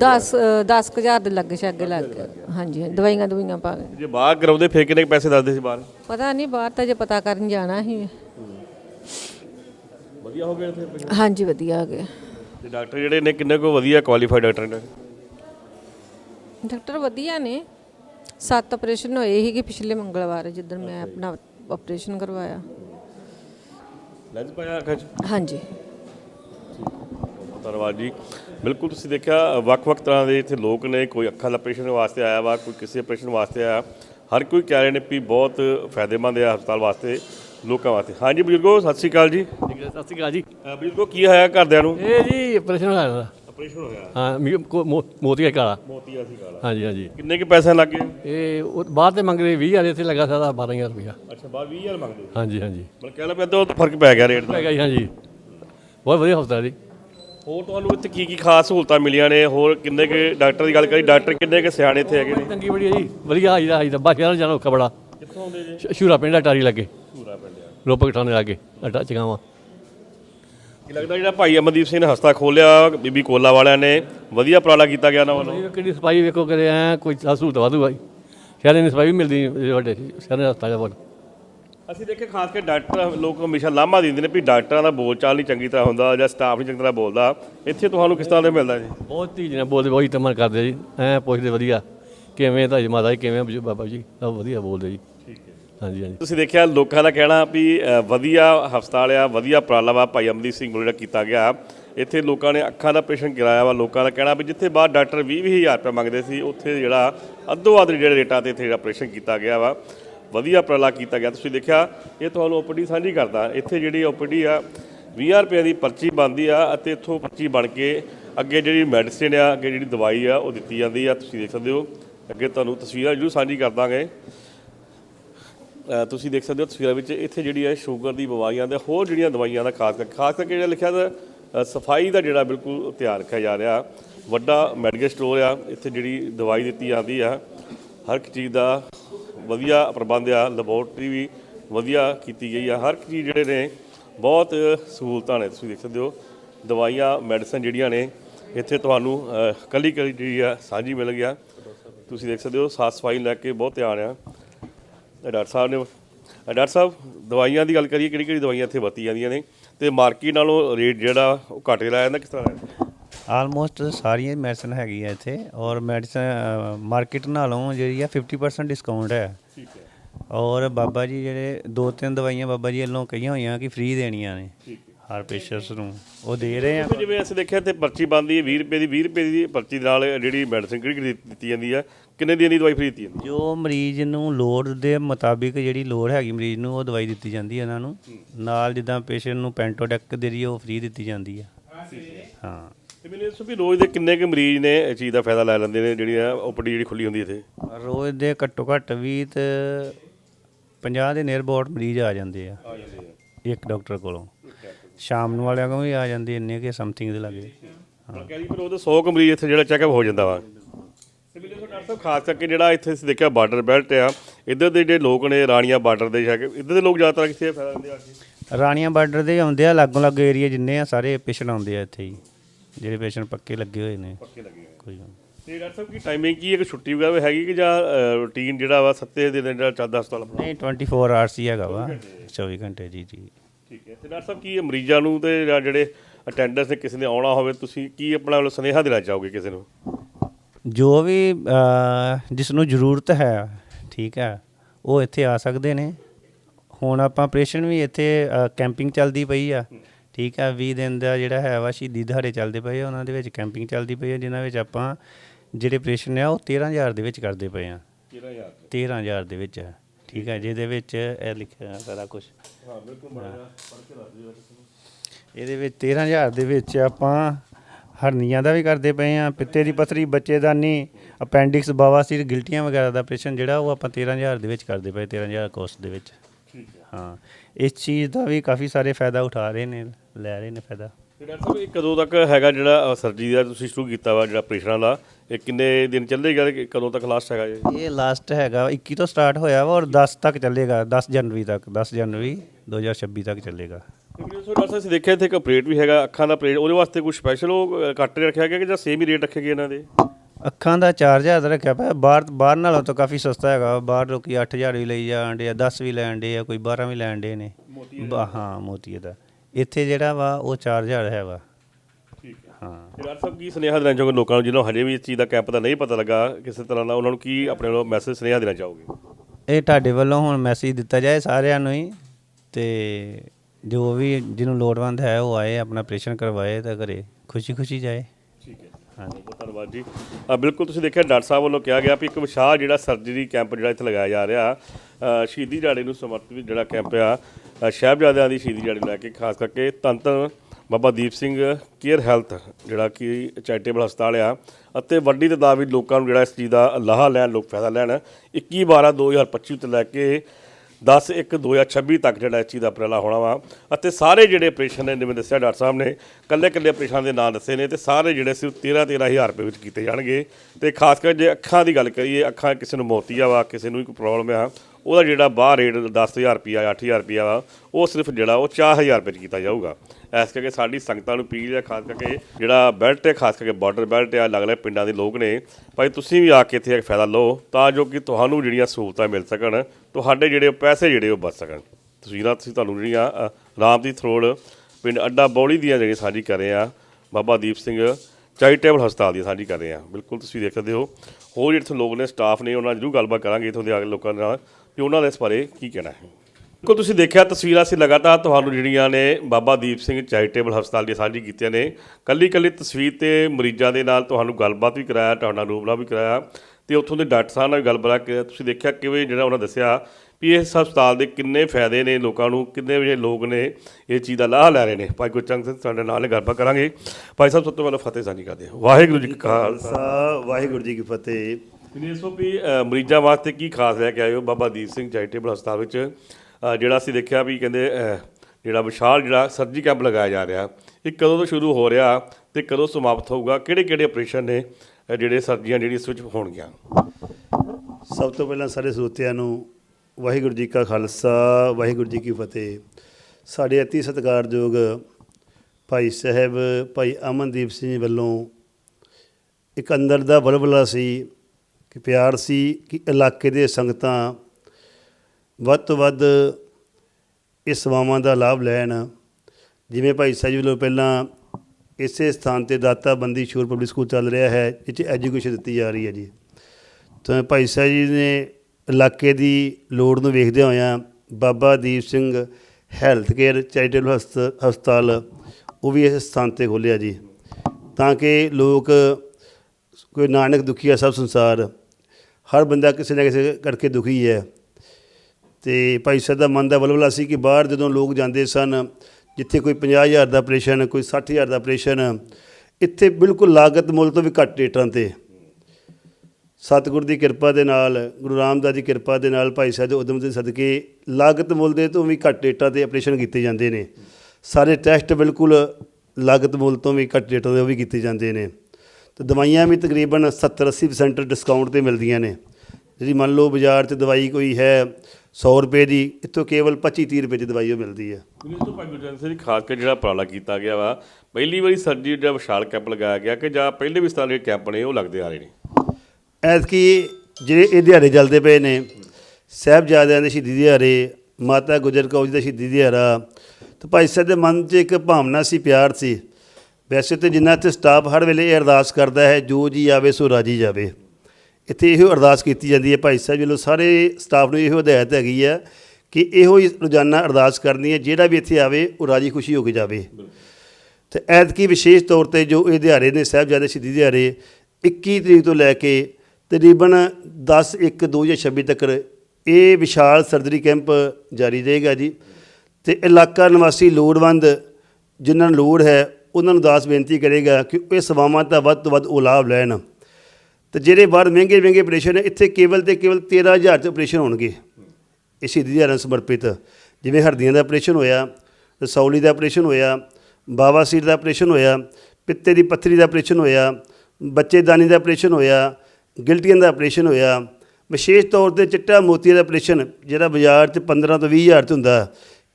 10 10000 ਦੇ ਲੱਗੇ ਛਾਗੇ ਲੱਗ ਗਏ। ਹਾਂਜੀ ਦਵਾਈਆਂ ਦਵਾਈਆਂ ਪਾ ਕੇ। ਜੇ ਬਾਹਰ ਕਰਾਉਂਦੇ ਫਿਰ ਕਿੰਨੇ ਕੁ ਪੈਸੇ ਦੱਸਦੇ ਸੀ ਬਾਹਰ? ਪਤਾ ਨਹੀਂ ਬਾਹਰ ਤਾਂ ਜੇ ਪਤਾ ਕਰਨ ਜਾਣਾ ਸੀ ਵਧੀਆ ਹੋ ਗਏ ਫਿਰ ਹਾਂਜੀ ਵਧੀਆ ਆ ਗਏ ਤੇ ਡਾਕਟਰ ਜਿਹੜੇ ਨੇ ਕਿੰਨੇ ਕੋ ਵਧੀਆ ਕੁਆਲੀਫਾਈਡ ਡਾਕਟਰ ਨੇ? ਡਾਕਟਰ ਵਧੀਆ ਨੇ। ਸੱਤ ਆਪਰੇਸ਼ਨ ਹੋਏ ਸੀਗੇ ਪਿਛਲੇ ਮੰਗਲਵਾਰ ਜਿੱਦਣ ਮੈਂ ਆਪਣਾ ਆਪਰੇਸ਼ਨ ਕਰਵਾਇਆ। ਲੈਂਸ ਪਾਇਆ ਅੱਖਾਂ 'ਚ? ਹਾਂਜੀ। ਬਹੁਤ ਧੰਨਵਾਦ ਜੀ। ਬਿਲਕੁਲ ਤੁਸੀਂ ਦੇਖਿਆ ਵੱਖ-ਵੱਖ ਤਰ੍ਹਾਂ ਦੇ ਇੱਥੇ ਲੋਕ ਨੇ ਕੋਈ ਅੱਖਾਂ ਦਾ ਆਪਰੇਸ਼ਨ ਵਾਸਤੇ ਆਇਆ ਵਾ ਕੋਈ ਕਿਸੇ ਆਪਰੇਸ਼ਨ ਵਾਸਤੇ ਆਇਆ। ਹਰ ਕੋਈ ਕਹਿ ਰਹੇ ਨੇ ਵੀ ਬਹੁਤ ਫਾਇਦੇਮੰਦ ਹੈ ਹਸਪਤਾਲ ਵਾਸਤੇ ਲੋਕਾਂ ਵਾਸਤੇ। ਹਾਂਜੀ ਬਜ਼ੁਰਗੋ ਸਤਿ ਸ਼੍ਰੀ ਅਕਾਲ ਜੀ। ਸਤਿ ਸ਼੍ਰੀ ਅਕਾਲ ਜੀ। ਅ, ਬਜ਼ੁਰਗੋ ਕੀ ਹੋਇਆ ਘਰਦਿਆਂ ਨੂੰ? ਇਹ ਜੀ ਆਪਰੇਸ਼ਨ ਹੋਇਆ ਇਹਦਾ। ਆਪਰੇਸ਼ਨ ਹੋਇਆ। ਹਾਂ ਮੀ- ਕੋ- ਮੋ- ਮੋਤੀਆ ਕਾਲਾ। ਮੋਤੀਆ ਸੀ ਕਾਲਾ। ਹਾਂਜੀ ਹਾਂਜੀ। ਕਿੰਨੇ ਕੁ ਪੈਸੇ ਲੱਗੇ? ਇਹ ਬਾਹਰ ਤੇ ਮੰਗਦੇ 20 ਹਜ਼ਾਰ ਇੱਥੇ ਲੱਗਾ ਸਾਡਾ 12000 ਰੁਪਇਆ। ਅੱਛਾ ਬਾਹਰ 20000 ਮੰਗਦੇ? ਹਾਂਜੀ ਹਾਂਜੀ। ਮਤਲਬ ਕਹਿ ਫ਼ਰਕ ਪੈ ਗਿਆ ਰੇਟ ਦਾ। ਹਾਂਜੀ। ਬਹੁਤ ਵਧੀਆ ਹਸਪਤਾਲ ਜੀ। ਹੋਰ ਤੁਹਾਨੂੰ ਇੱਥੇ ਕੀ ਕੀ ਖਾਸ ਸਹੂਲਤਾਂ ਮਿਲੀਆਂ ਨੇ? ਹੋਰ ਕਿੰਨੇ ਕੁ ਡਾਕਟਰ ਦੀ ਗੱਲ ਕਰੀ ਡਾਕਟਰ ਕਿੰਨੇ ਕੁ ਸਿਆਣੇ ਇੱਥੇ ਹੈਗੇ ਨੇ? ਚੰਗੀ ਬੜੀ ਹੈ ਜੀ। ਵਧੀਆ ਹਾਈ ਦਾ ਹਾਈ ਦਾ। ਬਾਹਰ ਸ਼ਹਿਰ ਜਾਣਾ ਔਖਾ ਬੜਾ। ਕਿੱਥੋਂ ਆਉਂਦੇ ਜੀ? ਸ਼- ਸ਼ੂਰਾ ਪਿੰਡ ਅਟਾਰੀ ਲੱਗੇ। ਪੂਰਾ ਪਿੰਡਿਆ ਰੋਪਕ ਠਾਣੇ ਲੱਗੇ ਅਟਾ ਚਗਾਵਾਂ। ਕੀ ਲੱਗਦਾ ਜਿਹੜਾ ਭਾਈ ਅਮਨਦੀਪ ਸਿੰਘ ਨੇ ਹਸਤਾ ਖੋਲਿਆ ਬੀਬੀ ਕੋਲਾ ਵਾਲਿਆਂ ਨੇ? ਵਧੀਆ ਉਪਰਾਲਾ ਕੀਤਾ ਗਿਆ ਉਹਨਾਂ ਵੱਲੋਂ। ਕਿਹੜੀ ਸਫ਼ਾਈ ਵੇਖੋ ਕਦੇ ਐ ਕੋਈ ਸਹੂਲਤ ਵਾਧੂ ਆਈ ਸ਼ਹਿਰਾਂ ਦੀ ਸਫ਼ਾਈ ਵੀ ਮਿਲਦੀ ਵੱਡੇ ਸ਼ਹਿਰਾਂ ਦੇ ਹਸਪਤਾਲ ਵੱਲ। ਅਸੀਂ ਦੇਖੇ ਖਾਸ ਕੇ ਡਾਕਟਰ ਲੋਕ ਹਮੇਸ਼ਾ ਲਾਮਾ ਦਿੰਦੇ ਨੇ ਵੀ ਡਾਕਟਰਾਂ ਦਾ ਬੋਲਚਾਲ ਨਹੀਂ ਚੰਗੀ ਤਰ੍ਹਾਂ ਹੁੰਦਾ ਜਾਂ ਸਟਾਫ ਨਹੀਂ ਚੰਗੀ ਤਰ੍ਹਾਂ ਬੋਲਦਾ। ਇੱਥੇ ਤੁਹਾਨੂੰ ਕਿਸ ਤਰ੍ਹਾਂ ਦੇ ਮਿਲਦਾ ਜੀ? ਬਹੁਤ ਧੀਜ ਨਾਲ ਬੋਲਦੇ ਬਹੁਤ ਤਮਨ ਕਰਦੇ ਜੀ। ਐ ਪੁੱਛਦੇ ਵਧੀਆ ਕਿਵੇਂ ਤਾਂ ਮਾਤਾ ਜੀ ਕਿਵੇਂ ਬਾਬਾ ਜੀ ਸਭ ਵਧੀਆ ਬੋਲਦੇ ਜੀ। ਠੀਕ ਹੈ ਹਾਂਜੀ ਹਾਂਜੀ। ਤੁਸੀਂ ਦੇਖਿਆ ਲੋਕਾਂ ਦਾ ਕਹਿਣਾ ਵੀ ਵਧੀਆ ਹਸਪਤਾਲ ਆ ਵਧੀਆ ਉਪਰਾਲਾ ਵਾ ਭਾਈ ਅਮਨਦੀਪ ਸਿੰਘ ਜਿਹੜਾ ਕੀਤਾ ਗਿਆ। ਇੱਥੇ ਲੋਕਾਂ ਨੇ ਅੱਖਾਂ ਦਾ ਆਪਰੇਸ਼ਨ ਕਰਾਇਆ ਵਾ ਲੋਕਾਂ ਦਾ ਕਹਿਣਾ ਵੀ ਜਿੱਥੇ ਬਾਹਰ ਡਾਕਟਰ 20-20000 ਰੁਪਏ ਮੰਗਦੇ ਸੀ ਉੱਥੇ ਜਿਹੜਾ ਅੱਧੋ ਅੱਧ ਜਿਹੜੇ ਰੇਟਾਂ ਤੇ ਇੱਥੇ ਆਪਰੇਸ਼ਨ ਕੀਤਾ ਗਿਆ ਵਾ। ਵਧੀਆ ਉਪਰਾਲਾ ਕੀਤਾ ਗਿਆ। ਤੁਸੀਂ ਦੇਖਿਆ, ਇਹ ਤੁਹਾਨੂੰ ਓਪੀਡੀ ਸਾਂਝੀ ਕਰਦਾ। ਇੱਥੇ ਜਿਹੜੀ ਓਪੀਡੀ ਆ 20 ਰੁਪਏ ਦੀ ਪਰਚੀ ਬਣਦੀ ਆ ਅਤੇ ਇੱਥੋਂ ਪਰਚੀ ਬਣ ਕੇ ਅੱਗੇ ਜਿਹੜੀ ਮੈਡੀਸਿਨ ਆ, ਅੱਗੇ ਜਿਹੜੀ ਦਵਾਈ ਆ, ਉਹ ਦਿੱਤੀ ਜਾਂਦੀ ਆ। ਤੁਸੀਂ ਦੇਖ ਸਕਦੇ ਹੋ, ਅੱਗੇ ਤੁਹਾਨੂੰ ਤਸਵੀਰਾਂ ਜ਼ਰੂਰ ਸਾਂਝੀ ਕਰ ਦਾਂਗੇ। ਤੁਸੀਂ ਦੇਖ ਸਕਦੇ ਹੋ ਤਸਵੀਰਾਂ ਵਿੱਚ ਇੱਥੇ ਜਿਹੜੀ ਹੈ ਸ਼ੂਗਰ ਦੀ ਬਿਮਾਰੀਆਂ ਦੇ ਹੋਰ ਜਿਹੜੀਆਂ ਦਵਾਈਆਂ ਦਾ ਖਾਸ ਕਰਕੇ ਖਾਸ ਕਰਕੇ ਜਿਹੜਾ ਲਿਖਿਆ ਤਾਂ ਸਫ਼ਾਈ ਦਾ ਜਿਹੜਾ ਬਿਲਕੁਲ ਧਿਆਨ ਰੱਖਿਆ ਜਾ ਰਿਹਾ। ਵੱਡਾ ਮੈਡੀਕਲ ਸਟੋਰ ਆ, ਇੱਥੇ ਜਿਹੜੀ ਦਵਾਈ ਦਿੱਤੀ ਜਾਂਦੀ ਆ, ਹਰ ਇੱਕ ਚੀਜ਼ ਦਾ ਵਧੀਆ ਪ੍ਰਬੰਧ ਆ ਲੈਬੋਰਟਰੀ ਵੀ ਵਧੀਆ ਕੀਤੀ ਗਈ ਆ। ਹਰ ਇੱਕ ਚੀਜ਼ ਜਿਹੜੇ ਨੇ, ਬਹੁਤ ਸਹੂਲਤਾਂ ਨੇ, ਤੁਸੀਂ ਦੇਖ ਸਕਦੇ ਹੋ। ਦਵਾਈਆਂ ਮੈਡੀਸਨ ਜਿਹੜੀਆਂ ਨੇ, ਇੱਥੇ ਤੁਹਾਨੂੰ ਕੱਲੀ ਕੱਲੀ ਜਿਹੜੀ ਆ, ਸਾਂਝੀ ਮਿਲ ਗਿਆ ਤੁਸੀਂ ਦੇਖ ਸਕਦੇ ਹੋ, ਸਾਫ਼ ਸਫ਼ਾਈ ਨੂੰ ਲੈ ਕੇ ਬਹੁਤ ਧਿਆਨ ਆ। ਡਾਕਟਰ ਸਾਹਿਬ ਨੇ ਡਾਕਟਰ ਸਾਹਿਬ, ਦਵਾਈਆਂ ਦੀ ਗੱਲ ਕਰੀਏ ਕਿਹੜੀ ਕਿਹੜੀ ਦਵਾਈਆਂ ਇੱਥੇ ਵਰਤੀ ਜਾਂਦੀਆਂ ਨੇ। ਤੇ ਮਾਰਕੀਟ ਨਾਲੋਂ ਰੇਟ ਜਿਹੜਾ, ਉਹ ਘੱਟ ਲਾਇਆ ਜਾਂਦਾ, ਕਿਸ ਤਰ੍ਹਾਂ ਆਲਮੋਸਟ ਸਾਰੀਆਂ ਮੈਡੀਸਨ ਹੈਗੀ ਹੈ ਇੱਥੇ ਔਰ ਮੈਡੀਸਨ ਮਾਰਕੀਟ ਨਾਲੋਂ ਜਿਹੜੀ ਆ 50% ਡਿਸਕਾਊਂਟ ਹੈ। ਠੀਕ ਹੈ। ਔਰ ਬਾਬਾ ਜੀ ਜਿਹੜੇ ਦੋ ਤਿੰਨ ਦਵਾਈਆਂ ਬਾਬਾ ਜੀ ਵੱਲੋਂ ਕਹੀਆਂ ਹੋਈਆਂ ਕਿ ਫ੍ਰੀ ਦੇਣੀਆਂ ਨੇ ਠੀਕ ਹਰ ਪੇਸ਼ੈਂਟਸ ਨੂੰ। ਉਹ ਦੇ ਰਹੇ ਆ। ਜਿਵੇਂ ਅਸੀਂ ਦੇਖਿਆ ਤੇ ਪਰਚੀ ਬੰਦੀ ਹੈ 20 ਰੁਪਏ ਦੀ 20 ਰੁਪਏ ਦੀ ਪਰਚੀ ਦੇ ਨਾਲ ਜਿਹੜੀ ਮੈਡੀਸਿਨ ਕਿਹੜੀ ਕਿਹੜੀ ਦਿੱਤੀ ਜਾਂਦੀ ਹੈ ਕਿੰਨੇ ਦਿਨ ਦੀ ਦਵਾਈ ਫ੍ਰੀ ਦਿੱਤੀ ਜਾਂਦੀ ਹੈ ਜੋ ਮਰੀਜ਼ ਨੂੰ ਲੋੜ ਦੇ ਮੁਤਾਬਿਕ ਜਿਹੜੀ ਲੋੜ ਹੈਗੀ ਮਰੀਜ਼ ਨੂੰ ਉਹ ਦਵਾਈ ਦਿੱਤੀ ਜਾਂਦੀ ਹੈ ਇਹਨਾਂ ਨੂੰ। ਨਾਲ ਜਿੱਦਾਂ ਪੇਸ਼ੈਂਟ ਨੂੰ ਪੈਂਟੋਡੈਕ ਦੇ ਰਹੀ ਉਹ ਫ੍ਰੀ ਦਿੱਤੀ ਜਾਂਦੀ ਹੈ। ਹਾਂ। ਤੇ ਮੈਨੂੰ ਇਸ ਵੀ ਰੋਜ਼ ਦੇ ਕਿੰਨੇ ਕੁ ਮਰੀਜ਼ ਨੇ ਇਹ ਚੀਜ਼ ਦਾ ਫਾਇਦਾ ਲੈ ਲੈਂਦੇ ਨੇ ਜਿਹੜੀ ਆ ਓਪੀਡੀ ਜਿਹੜੀ ਖੁੱਲੀ ਹੁੰਦੀ ਇੱਥੇ? ਰੋਜ਼ ਦੇ ਘੱਟੋ ਘੱਟ 20 ਤੇ 50 ਦੇ ਨੀਅਰ ਅਬਾਊਟ ਮਰੀਜ਼ ਆ ਜਾਂਦੇ ਆ। ਆ ਜਾਂਦੇ ਆ। ਇੱਕ ਡਾਕਟਰ ਕੋਲੋਂ। ਸ਼ਾਮ ਨੂੰ ਵਾਲਿਆਂ ਕੋਲ ਵੀ ਆ ਜਾਂਦੇ ਇੰਨੇ ਕੇ ਸਮਥਿੰਗ ਦੇ ਲੱਗੇ। ਕਹਿੰਦੀ ਉਹਦੇ 100 ਕੁ ਮਰੀਜ਼ ਇੱਥੇ ਜਿਹੜਾ ਚੈੱਕਅਪ ਹੋ ਜਾਂਦਾ ਵਾ। ਤੇ ਮੈਨੂੰ ਡਾਕਟਰ ਸਾਹਿਬ ਖਾਸ ਕਰਕੇ ਜਿਹੜਾ ਇੱਥੇ ਅਸੀਂ ਦੇਖਿਆ ਬਾਰਡਰ ਬੈਲਟ ਆ ਇੱਧਰ ਦੇ ਜਿਹੜੇ ਲੋਕ ਨੇ ਰਾਣੀਆਂ ਬਾਰਡਰ ਦੇ ਜਾ ਕੇ ਇੱਧਰ ਦੇ ਲੋਕ ਜ਼ਿਆਦਾਤਰ ਕਿੱਥੇ ਫਾਇਦਾ ਲੈਂਦੇ ਆ ਕੇ ਰਾਣੀਆਂ ਬਾਰਡਰ ਦੇ ਆਉਂਦੇ ਆ ਲਾਗੋਂ ਲੱਗ ਏਰੀਆ ਜਿੰਨੇ ਆ ਸਾਰੇ ਪੇਸ਼ੈਂਟ ਆਉਂਦੇ ਆ ਇੱਥੇ ਹੀ। ਜਿਹੜੇ ਪੇਸ਼ੈਂਟ ਪੱਕੇ ਲੱਗੇ ਹੋਏ ਨੇ। ਪੱਕੇ ਲੱਗੇ ਹੋਏ। ਕੋਈ ਗੱਲ ਨਹੀਂ। ਤੇ ਡਾਕਟਰ ਸਾਹਿਬ ਕੀ ਟਾਈਮਿੰਗ ਕੀ ਹੈ? ਕਿ ਛੁੱਟੀ ਵਗੈਰਾ ਹੈਗੀ ਕਿ ਜਾਂ ਰੂਟੀਨ ਜਿਹੜਾ ਵਾ ਸੱਤੇ ਦਿਨ ਜਿਹੜਾ ਚੱਲਦਾ ਹਸਪਤਾਲ ਆਪਣਾ? ਨਹੀਂ 24 ਆਵਰਸ ਹੀ ਹੈਗਾ ਵਾ। 24 ਘੰਟੇ। ਜੀ ਜੀ। ਠੀਕ ਹੈ। ਤੇ ਡਾਕਟਰ ਸਾਹਿਬ ਕੀ ਇਹ ਮਰੀਜ਼ਾਂ ਨੂੰ ਤੇ ਜਾਂ ਜਿਹੜੇ ਅਟੈਂਡੈਂਟਸ ਨੇ ਕਿਸੇ ਨੇ ਆਉਣਾ ਹੋਵੇ ਤੁਸੀਂ ਕੀ ਆਪਣਾ ਵੱਲੋਂ ਸੁਨੇਹਾ ਦੇਣਾ ਚਾਹੋਗੇ ਕਿਸੇ ਨੂੰ? ਜੋ ਵੀ ਅਹ, ਜਿਸ ਨੂੰ ਜ਼ਰੂਰਤ ਹੈ ਠੀਕ ਹੈ ਉਹ ਇੱਥੇ ਆ ਸਕਦੇ ਨੇ। ਹੁਣ ਆਪਾਂ ਆਪਰੇਸ਼ਨ ਵੀ ਇੱਥੇ ਕੈਂਪਿੰਗ ਚੱਲਦੀ ਪਈ ਆ। ਠੀਕ ਹੈ 20 ਦਿਨ ਦਾ ਜਿਹੜਾ ਹੈ ਵਾ ਸ਼ਹੀਦੀ ਦਿਹਾੜੇ ਚੱਲਦੇ ਪਏ ਆ ਉਹਨਾਂ ਦੇ ਵਿੱਚ ਕੈਂਪਿੰਗ ਚੱਲਦੀ ਪਈ ਆ ਜਿਨ੍ਹਾਂ ਵਿੱਚ ਆਪਾਂ ਜਿਹੜੇ ਆਪਰੇਸ਼ਨ ਆ ਉਹ 13000 ਦੇ ਵਿੱਚ ਕਰਦੇ ਪਏ ਆ। 13000 13000 ਦੇ। ਵਿੱਚ ਠੀਕ ਹੈ ਜਿਹਦੇ ਵਿੱਚ ਇਹ ਲਿਖਿਆ ਸਾਰਾ ਕੁਝ ਹਾਂ ਬਿਲਕੁਲ ਮਾੜਾ ਪੜ੍ਹ ਕੇ ਦੱਸ ਦਿਓ ਇਹਦੇ ਵਿੱਚ 13000 ਦੇ ਵਿੱਚ ਆਪਾਂ ਹਰਨੀਆਂ ਦਾ ਵੀ ਕਰਦੇ ਪਏ ਆ ਪਿੱਤੇ ਦੀ ਪਥਰੀ ਬੱਚੇਦਾਨੀ ਅਪੈਂਡਿਕਸ ਬਵਾਸੀਰ ਗਿਲਟੀਆਂ ਵਗੈਰਾ ਦਾ ਆਪਰੇਸ਼ਨ ਜਿਹੜਾ ਉਹ ਆਪਾਂ 13000 ਦੇ ਵਿੱਚ ਕਰਦੇ ਪਏ 13000 ਕੋਸਟ ਦੇ ਵਿੱਚ। ਠੀਕ ਹੈ ਹਾਂ ਇਸ ਚੀਜ਼ ਦਾ ਵੀ ਕਾਫੀ ਸਾਰੇ ਫਾਇਦਾ ਉਠਾ ਰਹੇ ਨੇ। ਲੈ ਰਹੇ ਨੇ ਫਾਇਦਾ। ਤੇ ਡਾਕਟਰ ਸਾਹਿਬ ਇਹ ਕਦੋਂ ਤੱਕ ਹੈਗਾ ਜਿਹੜਾ ਸਰਜਰੀ ਦਾ ਤੁਸੀਂ ਸ਼ੁਰੂ ਕੀਤਾ ਵਾ ਜਿਹੜਾ ਆਪਰੇਸ਼ਨਾਂ ਦਾ ਇਹ ਕਿੰਨੇ ਦਿਨ ਚੱਲੇਗਾ ਤੇ ਕਦੋਂ ਤੱਕ ਲਾਸਟ ਹੈਗਾ ਜੀ ਇਹ ਲਾਸਟ ਹੈਗਾ 21 ਤੋਂ ਸਟਾਰਟ ਹੋਇਆ ਵਾ ਔਰ 10 ਤੱਕ ਚੱਲੇਗਾ 10 ਜਨਵਰੀ ਤੱਕ 10 ਜਨਵਰੀ 2026 ਤੱਕ ਚੱਲੇਗਾ। ਦੱਸੋ ਡਾਕਟਰ ਸਾਹਿਬ ਅਸੀਂ ਦੇਖਿਆ ਇੱਥੇ ਇੱਕ ਆਪਰੇਟ ਵੀ ਹੈਗਾ ਅੱਖਾਂ ਦਾ ਆਪਰੇਟ ਉਹਦੇ ਵਾਸਤੇ ਕੋਈ ਸਪੈਸ਼ਲ ਉਹ ਕੱਟ ਰੱਖਿਆ ਗਿਆ ਕਿ ਜਾਂ ਸੇਮ ਹੀ ਰੇਟ ਰੱਖੇ ਗਏ ਇਹਨਾਂ ਦੇ? ਅੱਖਾਂ ਦਾ 4000 ਦਾ ਰੱਖਿਆ ਪਿਆ ਬਾਹਰ ਬਾਹਰ ਨਾਲੋਂ ਤਾਂ ਕਾਫੀ ਸਸਤਾ ਹੈਗਾ ਬਾਹਰ ਲੋਕੀ 8000 ਵੀ ਲਈ ਜਾਂਦੇ ਆ 10 ਵੀ ਲੈਣ ਦੇ ਆ ਕੋਈ 12 ਵੀ ਲੈਣ ਦੇ ਨੇ। ਹਾਂ ਮੋਤੀਏ ਦਾ। ਇੱਥੇ ਜਿਹੜਾ ਵਾ ਉਹ 4000 ਹੈ ਵਾ। ਠੀਕ ਹੈ। ਡਾਕਟਰ ਸਾਹਿਬ ਕੀ ਸੁਨੇਹਾ ਦੇਣਾ ਚਾਹੋਗੇ ਲੋਕਾਂ ਨੂੰ ਜਿਹਨਾਂ ਨੂੰ ਹਜੇ ਵੀ ਇਸ ਚੀਜ਼ ਦਾ ਕੈਂਪ ਦਾ ਨਹੀਂ ਪਤਾ ਲੱਗਾ ਕਿਸੇ ਤਰ੍ਹਾਂ ਦਾ ਉਹਨਾਂ ਨੂੰ ਕੀ ਆਪਣੇ ਵੱਲੋਂ ਮੈਸੇਜ ਸੁਨੇਹਾ ਦੇਣਾ ਚਾਹੋਗੇ? ਇਹ ਤੁਹਾਡੇ ਵੱਲੋਂ ਹੁਣ ਮੈਸੇਜ ਦਿੱਤਾ ਜਾਏ ਸਾਰਿਆਂ ਨੂੰ ਹੀ ਤੇ ਜੋ ਵੀ ਜਿਹਨੂੰ ਲੋੜਵੰਦ ਹੈ ਉਹ ਆਏ ਆਪਣਾ ਆਪਰੇਸ਼ਨ ਕਰਵਾਏ ਤਾਂ ਘਰੇ ਖੁਸ਼ੀ ਖੁਸ਼ੀ ਜਾਏ। ਠੀਕ ਹੈ। ਹਾਂਜੀ ਬਹੁਤ ਧੰਨਵਾਦ ਜੀ। ਅ, ਬਿਲਕੁਲ ਤੁਸੀਂ ਦੇਖਿਆ ਡਾਕਟਰ ਸਾਹਿਬ ਵੱਲੋਂ ਕਿਹਾ ਗਿਆ ਵੀ ਇੱਕ ਵਿਸ਼ਾਲ ਜਿਹੜਾ ਸਰਜਰੀ ਕੈਂਪ ਜਿਹੜਾ ਇੱਥੇ ਲਗਾਇਆ ਜਾ ਰਿਹਾ ਸ਼ਹੀਦੀ ਦਿਹਾੜੇ ਨੂੰ ਸਮਰਪਿਤ ਜਿਹੜਾ ਕੈਂਪ ਆ ਸਾਹਿਬਜ਼ਾਦਿਆਂ ਦੀ ਸ਼ਹੀਦੀ ਦਿਹਾੜੇ ਲੈ ਕੇ, ਖਾਸ ਕਰਕੇ ਧੰਨ ਧੰਨ ਬਾਬਾ ਦੀਪ ਸਿੰਘ ਕੇਅਰ ਹੈਲਥ, ਜਿਹੜਾ ਕਿ ਚੈਰੀਟੇਬਲ ਹਸਪਤਾਲ ਆ, ਅਤੇ ਵੱਡੀ ਤਾਦਾਦ ਵਿੱਚ ਲੋਕਾਂ ਨੂੰ ਜਿਹੜਾ ਇਸ ਚੀਜ਼ ਦਾ ਲਾਹਾ ਲੈਣ, ਲੋਕ ਫਾਇਦਾ ਲੈਣ 21 12 2025 ਤੋਂ ਲੈ ਕੇ 10 1 2026 ਤੱਕ ਜਿਹੜਾ ਇਸ ਚੀਜ਼ ਦਾ ਉਪਰਾਲਾ ਹੋਣਾ ਵਾ। ਅਤੇ ਸਾਰੇ ਜਿਹੜੇ ਆਪਰੇਸ਼ਨ ਨੇ, ਜਿਵੇਂ ਦੱਸਿਆ ਡਾਕਟਰ ਸਾਹਿਬ ਨੇ ਕੱਲੇ ਕੱਲੇ ਆਪਰੇਸ਼ਨ ਦੇ ਨਾਂ ਦੱਸੇ ਨੇ, ਤੇ ਸਾਰੇ ਜਿਹੜੇ ਸਿਰਫ 13 13000 ਰੁਪਏ ਵਿੱਚ ਕੀਤੇ ਜਾਣਗੇ। ਤੇ ਖਾਸ ਕਰ ਜੇ ਅੱਖਾਂ ਦੀ ਗੱਲ ਕਰੀਏ, ਅੱਖਾਂ ਕਿਸੇ ਨੂੰ ਮੋਤੀਆ ਵਾ, ਕਿਸੇ ਨੂੰ ਵੀ ਕੋਈ ਪ੍ਰੋਬਲਮ ਆ ਉਹਦਾ ਜਿਹੜਾ ਬਾਹਰ ਰੇਟ 10000 ਰੁਪਿਆ 8000 ਰੁਪਿਆ ਵਾ ਉਹ ਸਿਰਫ ਜਿਹੜਾ ਉਹ 4000 ਰੁਪਏ 'ਚ ਕੀਤਾ ਜਾਊਗਾ। ਇਸ ਕਰਕੇ ਸਾਡੀ ਸੰਗਤਾਂ ਨੂੰ ਅਪੀਲ ਹੈ ਖਾਸ ਕਰਕੇ ਜਿਹੜਾ ਬੈਲਟ ਹੈ ਖਾਸ ਕਰਕੇ ਬਾਰਡਰ ਬੈਲਟ ਹੈ ਅਲੱਗ-ਅਲੱਗ ਪਿੰਡਾਂ ਦੇ ਲੋਕ ਨੇ ਭਾਈ ਤੁਸੀਂ ਵੀ ਆ ਕੇ ਇੱਥੇ ਫਾਇਦਾ ਲਓ ਤਾਂ ਜੋ ਕਿ ਤੁਹਾਨੂੰ ਜਿਹੜੀਆਂ ਸਹੂਲਤਾਂ ਮਿਲ ਸਕਣ ਤੁਹਾਡੇ ਜਿਹੜੇ ਪੈਸੇ ਜਿਹੜੇ ਉਹ ਬਚ ਸਕਣ। ਤਸਵੀਰਾਂ ਤੁਸੀਂ ਤੁਹਾਨੂੰ ਜਿਹੜੀਆਂ ਅ, ਰਾਮਦੀਪ ਰੋਡ ਪਿੰਡ ਅੱਡਾ ਬੌਲੀ ਦੀਆਂ ਜਿਹੜੀਆਂ ਸਾਂਝੀ ਕਰ ਰਹੇ ਆ ਬਾਬਾ ਦੀਪ ਸਿੰਘ ਚੈਰੀਟੇਬਲ ਹਸਪਤਾਲ ਦੀ ਸਾਂਝੀ ਕਰ ਰਹੇ ਆ। ਬਿਲਕੁਲ ਤੁਸੀਂ ਦੇਖ ਸਕਦੇ ਹੋ। ਹੋਰ ਜਿਹੜੇ ਇੱਥੇ ਲੋਕ ਨੇ ਸਟਾਫ ਨੇ ਉਹਨਾਂ ਨਾਲ ਜ਼ਰੂਰ ਗੱਲਬਾਤ ਕਰਾਂਗੇ ਇੱਥੋਂ ਦੇ ਆ ਕੇ ਲੋਕਾਂ ਨਾਲ। ਕਿ ਉਹਨਾਂ ਦਾ ਇਸ ਬਾਰੇ ਕੀ ਕਹਿਣਾ ਹੈ? ਬਿਲਕੁਲ, ਤੁਸੀਂ ਦੇਖਿਆ ਤਸਵੀਰਾਂ, ਅਸੀਂ ਲਗਾਤਾਰ ਤੁਹਾਨੂੰ ਜਿਹੜੀਆਂ ਨੇ ਬਾਬਾ ਦੀਪ ਸਿੰਘ ਚੈਰੀਟੇਬਲ ਹਸਪਤਾਲ ਦੀ ਸਾਂਝੀ ਕੀਤੀਆਂ ਨੇ। ਕੱਲੀ ਕੱਲੀ ਤਸਵੀਰ ਤੇ ਮਰੀਜ਼ਾਂ ਦੇ ਨਾਲ ਤੁਹਾਨੂੰ ਗੱਲਬਾਤ ਵੀ ਕਰਾਇਆ, ਤੁਹਾਡਾ ਰੂਬਲਾ ਵੀ ਕਰਾਇਆ ਤੇ ਉੱਥੋਂ ਦੇ ਡਾਕਟਰ ਸਾਹਿਬ ਨਾਲ ਵੀ ਗੱਲਬਾਤ ਕਿ ਤੁਸੀਂ ਦੇਖਿਆ ਕਿਵੇਂ ਜਿਹੜਾ ਉਹਨਾਂ ਦੱਸਿਆ ਵੀ ਇਸ ਹਸਪਤਾਲ ਦੇ ਕਿੰਨੇ ਫਾਇਦੇ ਨੇ ਲੋਕਾਂ ਨੂੰ, ਕਿੰਨੇ ਜਿਹੜੇ ਲੋਕ ਨੇ ਇਹ ਚੀਜ਼ ਦਾ ਲਾਹ ਲੈ ਰਹੇ ਨੇ। ਭਾਈ ਗੁਰਚੰਦ ਸਿੰਘ, ਤੁਹਾਡੇ ਨਾਲ ਗੱਲਬਾਤ ਕਰਾਂਗੇ। ਭਾਈ ਸਾਹਿਬ, ਸਭ ਤੋਂ ਪਹਿਲਾਂ ਫਤਿਹ ਸਾਂਝੀ ਕਰਦੇ ਹਾਂ। ਵਾਹਿਗੁਰੂ ਜੀ ਕਾ ਖਾਲਸਾ, ਵਾਹਿਗੁਰੂ ਜੀ ਕੀ ਫਤਿਹ। ਮੈਨੂੰ ਦੱਸੋ ਵੀ ਮਰੀਜ਼ਾਂ ਵਾਸਤੇ ਕੀ ਖਾਸ ਲੈ ਕੇ ਆਏ ਹੋ? ਬਾਬਾ ਦੀਪ ਸਿੰਘ ਚੈਰੀਟੇਬਲ ਹਸਪਤਾਲ ਵਿੱਚ ਜਿਹੜਾ ਅਸੀਂ ਦੇਖਿਆ ਵੀ ਕਹਿੰਦੇ ਜਿਹੜਾ ਵਿਸ਼ਾਲ ਜਿਹੜਾ ਸਰਜੀ ਕੈਂਪ ਲਗਾਇਆ ਜਾ ਰਿਹਾ, ਇਹ ਕਦੋਂ ਤੋਂ ਸ਼ੁਰੂ ਹੋ ਰਿਹਾ ਤੇ ਕਦੋਂ ਸਮਾਪਤ ਹੋਊਗਾ? ਕਿਹੜੇ ਕਿਹੜੇ ਆਪਰੇਸ਼ਨ ਨੇ ਜਿਹੜੇ ਸਰਜੀਆਂ ਜਿਹੜੀ ਇਸ ਵਿੱਚ ਹੋਣਗੀਆਂ? ਸਭ ਤੋਂ ਪਹਿਲਾਂ ਸਾਰੇ ਸਰੋਤਿਆਂ ਨੂੰ ਵਾਹਿਗੁਰੂ ਜੀ ਕਾ ਖਾਲਸਾ, ਵਾਹਿਗੁਰੂ ਜੀ ਕੀ ਫਤਿਹ। ਸਾਡੇ ਅਤੀ ਸਤਿਕਾਰਯੋਗ ਭਾਈ ਸਾਹਿਬ, ਭਾਈ ਅਮਨਦੀਪ ਸਿੰਘ ਵੱਲੋਂ ਇੱਕ ਅੰਦਰ ਦਾ ਬਲਬਲਾ ਸੀ ਕਿ ਪਿਆਰ ਸੀ ਕਿ ਇਲਾਕੇ ਦੇ ਸੰਗਤਾਂ ਵੱਧ ਤੋਂ ਵੱਧ ਇਸ ਸੇਵਾਵਾਂ ਦਾ ਲਾਭ ਲੈਣ। ਜਿਵੇਂ ਭਾਈ ਸਾਹਿਬ ਜੀ ਵੱਲੋਂ ਪਹਿਲਾਂ ਇਸੇ ਸਥਾਨ ਤੇ ਦਾਤਾ ਬੰਦੀ ਸ਼ੋਰ ਪਬਲਿਕ ਸਕੂਲ ਚੱਲ ਰਿਹਾ ਹੈ ਜਿਹ ਐਜੂਕੇਸ਼ਨ ਦਿੱਤੀ ਜਾ ਰਹੀ ਹੈ ਜੀ। ਤਾਂ ਭਾਈ ਸਾਹਿਬ ਜੀ ਨੇ ਇਲਾਕੇ ਦੀ ਲੋੜ ਨੂੰ ਵੇਖਦਿਆਂ ਹੋਇਆਂ Baba Deep Singh health care charitable ਹਸਤ- ਹਸਪਤਾਲ ਉਹ ਵੀ ਇਸ ਸਥਾਨ ਤੇ ਖੋਲ੍ਹਿਆ ਜੀ। ਤਾਂ ਕਿ ਲੋਕ ਕੋਈ ਨਾਨਕ ਦੁਖੀਆ ਸਭ ਸੰਸਾਰ ਹਰ ਬੰਦਾ ਕਿਸੇ ਨਾ ਕਿਸੇ ਕਰਕੇ ਦੁਖੀ ਹੈ ਤੇ ਭਾਈ ਸਾਹਿਬ ਦਾ ਮਨ ਦਾ ਬਲਬਲਾ ਸੀ ਕਿ ਬਾਹਰ ਜਦੋਂ ਲੋਕ ਜਾਂਦੇ ਸਨ, ਜਿੱਥੇ ਕੋਈ 50000 ਦਾ ਆਪਰੇਸ਼ਨ ਕੋਈ 60000 ਦਾ ਆਪਰੇਸ਼ਨ ਇੱਥੇ ਬਿਲਕੁਲ ਲਾਗਤ ਮੁੱਲ ਤੋਂ ਵੀ ਘੱਟ ਰੇਟਾਂ ਤੇ। ਸਤਿਗੁਰ ਦੀ ਕਿਰਪਾ ਦੇ ਨਾਲ, ਗੁਰੂ ਰਾਮਦਾਸ ਦੀ ਕਿਰਪਾ ਦੇ ਨਾਲ ਭਾਈ ਸਾਹਿਬ ਦੇ ਉਦਮ ਦੇ ਸਦਕੇ ਲਾਗਤ ਮੁੱਲ ਦੇ ਤੋਂ ਵੀ ਘੱਟ ਰੇਟਾਂ ਤੇ ਆਪਰੇਸ਼ਨ ਕੀਤੇ ਜਾਂਦੇ ਨੇ। ਸਾਰੇ ਟੈਸਟ ਬਿਲਕੁਲ ਲਾਗਤ ਮੁੱਲ ਤੋਂ ਵੀ ਘੱਟ ਰੇਟਾਂ ਦੇ ਉਹ ਵੀ ਕੀਤੇ ਜਾਂਦੇ ਨੇ। ਤੇ ਦਵਾਈਆਂ ਵੀ ਤਕਰੀਬਨ 70 80% ਡਿਸਕਾਊਂਟ ਤੇ ਮਿਲਦੀਆਂ ਨੇ। ਜਿਹੜੀ ਮੰਨ ਲਓ ਬਾਜ਼ਾਰ 'ਚ ਦਵਾਈ ਕੋਈ ਹੈ 100 ਰੁਪਏ ਦੀ ਇੱਥੋਂ ਕੇਵਲ 25 30 ਰੁਪਏ 'ਚ ਦਵਾਈ ਉਹ ਮਿਲਦੀ ਹੈ। ਤੋਂ ਭਾਈ ਗੁਰਜਨ ਸਿੰਘ ਖਾਸ ਕੇ ਜਿਹੜਾ ਉਪਰਾਲਾ ਕੀਤਾ ਗਿਆ ਵਾ ਪਹਿਲੀ ਵਾਰੀ ਸਰਜੀ ਜਿਹੜਾ ਵਿਸ਼ਾਲ ਕੈਂਪ ਲਗਾਇਆ ਗਿਆ ਕਿ ਜਾਂ ਪਹਿਲੇ ਵੀ ਤਰ੍ਹਾਂ ਦੇ ਕੈਂਪ ਨੇ ਉਹ ਲੱਗਦੇ ਆ ਰਹੇ ਨੇ? ਐਤਕੀ ਜਿਹੜੇ ਇਹ ਦਿਹਾੜੇ ਚੱਲਦੇ ਪਏ ਨੇ ਸਾਹਿਬਜ਼ਾਦਿਆਂ ਦੇ ਸ਼ਹੀਦੀ ਦਿਹਾੜੇ ਮਾਤਾ ਗੁਜਰ ਕੌਰ ਜੀ ਦਾ ਸ਼ਹੀਦੀ ਦਿਹਾੜਾ ਤੇ ਭਾਈ ਸਾਹਿਬ ਦੇ ਮਨ 'ਚ ਇੱਕ ਭਾਵਨਾ ਸੀ ਪਿਆਰ ਸੀ ਵੈਸੇ ਤੇ ਜਿੰਨਾ ਇੱਥੇ ਸਟਾਫ ਹਰ ਵੇਲੇ ਇਹ ਅਰਦਾਸ ਕਰਦਾ ਹੈ, ਜੋ ਜੀ ਆਵੇ ਸੋ ਰਾਜੀ ਜਾਵੇ। ਇੱਥੇ ਇਹੋ ਅਰਦਾਸ ਕੀਤੀ ਜਾਂਦੀ ਹੈ ਭਾਈ ਸਾਹਿਬ ਵੱਲੋਂ ਸਾਰੇ ਸਟਾਫ ਨੂੰ ਇਹੋ ਹਦਾਇਤ ਹੈਗੀ ਹੈ ਕਿ ਇਹੋ ਹੀ ਰੋਜ਼ਾਨਾ ਅਰਦਾਸ ਕਰਨੀ ਹੈ, ਜਿਹੜਾ ਵੀ ਇੱਥੇ ਆਵੇ, ਉਹ ਰਾਜੀ ਖੁਸ਼ੀ ਹੋ ਕੇ ਜਾਵੇ। ਤੇ ਐਤਕੀ ਵਿਸ਼ੇਸ਼ ਤੌਰ ਤੇ ਜੋ ਇਹ ਦਿਹਾੜੇ ਨੇ, ਸਾਹਿਬਜ਼ਾਦੇ ਸ਼ਹੀਦੀ ਦਿਹਾੜੇ 21 ਤਰੀਕ ਤੋਂ ਲੈ ਕੇ ਤਕਰੀਬਨ 10 1 2026 ਤੱਕ ਇਹ ਵਿਸ਼ਾਲ ਸਰਜਰੀ ਕੈਂਪ ਜਾਰੀ ਰਹੇਗਾ ਜੀ। ਤੇ ਇਲਾਕਾ ਨਿਵਾਸੀ ਲੋੜਵੰਦ, ਜਿਨ੍ਹਾਂ ਨੂੰ ਲੋੜ ਹੈ ਉਹਨਾਂ ਨੂੰ ਦਾਸ ਬੇਨਤੀ ਕਰੇਗਾ ਕਿ ਇਹ ਸੇਵਾਵਾਂ ਦਾ ਵੱਧ ਤੋਂ ਵੱਧ ਉਹ ਲਾਭ ਲੈਣ। ਤੇ ਜਿਹੜੇ ਬਾਹਰ ਮਹਿੰਗੇ ਮਹਿੰਗੇ ਆਪਰੇਸ਼ਨ ਨੇ, ਇੱਥੇ ਕੇਵਲ ਤੇ ਕੇਵਲ 13000 ਚ ਆਪਰੇਸ਼ਨ ਹੋਣਗੇ। ਇਹ ਸ਼ਹੀਦੀ ਦਿਹਾੜਿਆਂ ਨੂੰ ਸਮਰਪਿਤ। ਜਿਵੇਂ ਹਰਦੀਆਂ ਦਾ ਆਪਰੇਸ਼ਨ ਹੋਇਆ, ਰਸੌਲੀ ਦਾ ਆਪਰੇਸ਼ਨ ਹੋਇਆ ਬਾਵਾਸੀਰ ਦਾ ਆਪਰੇਸ਼ਨ ਹੋਇਆ, ਪਿੱਤੇ ਦੀ ਪੱਥਰੀ ਦਾ ਆਪਰੇਸ਼ਨ ਹੋਇਆ ਬੱਚੇਦਾਨੀ ਦਾ ਆਪਰੇਸ਼ਨ ਹੋਇਆ, ਗਿਲਟੀਆਂ ਦਾ ਆਪਰੇਸ਼ਨ ਹੋਇਆ। ਵਿਸ਼ੇਸ਼ ਤੌਰ ਤੇ ਚਿੱਟਾ ਮੋਤੀ ਦਾ ਆਪਰੇਸ਼ਨ ਜਿਹੜਾ ਬਾਜ਼ਾਰ 'ਚ 15 ਤੋਂ 20000 'ਚ ਹੁੰਦਾ,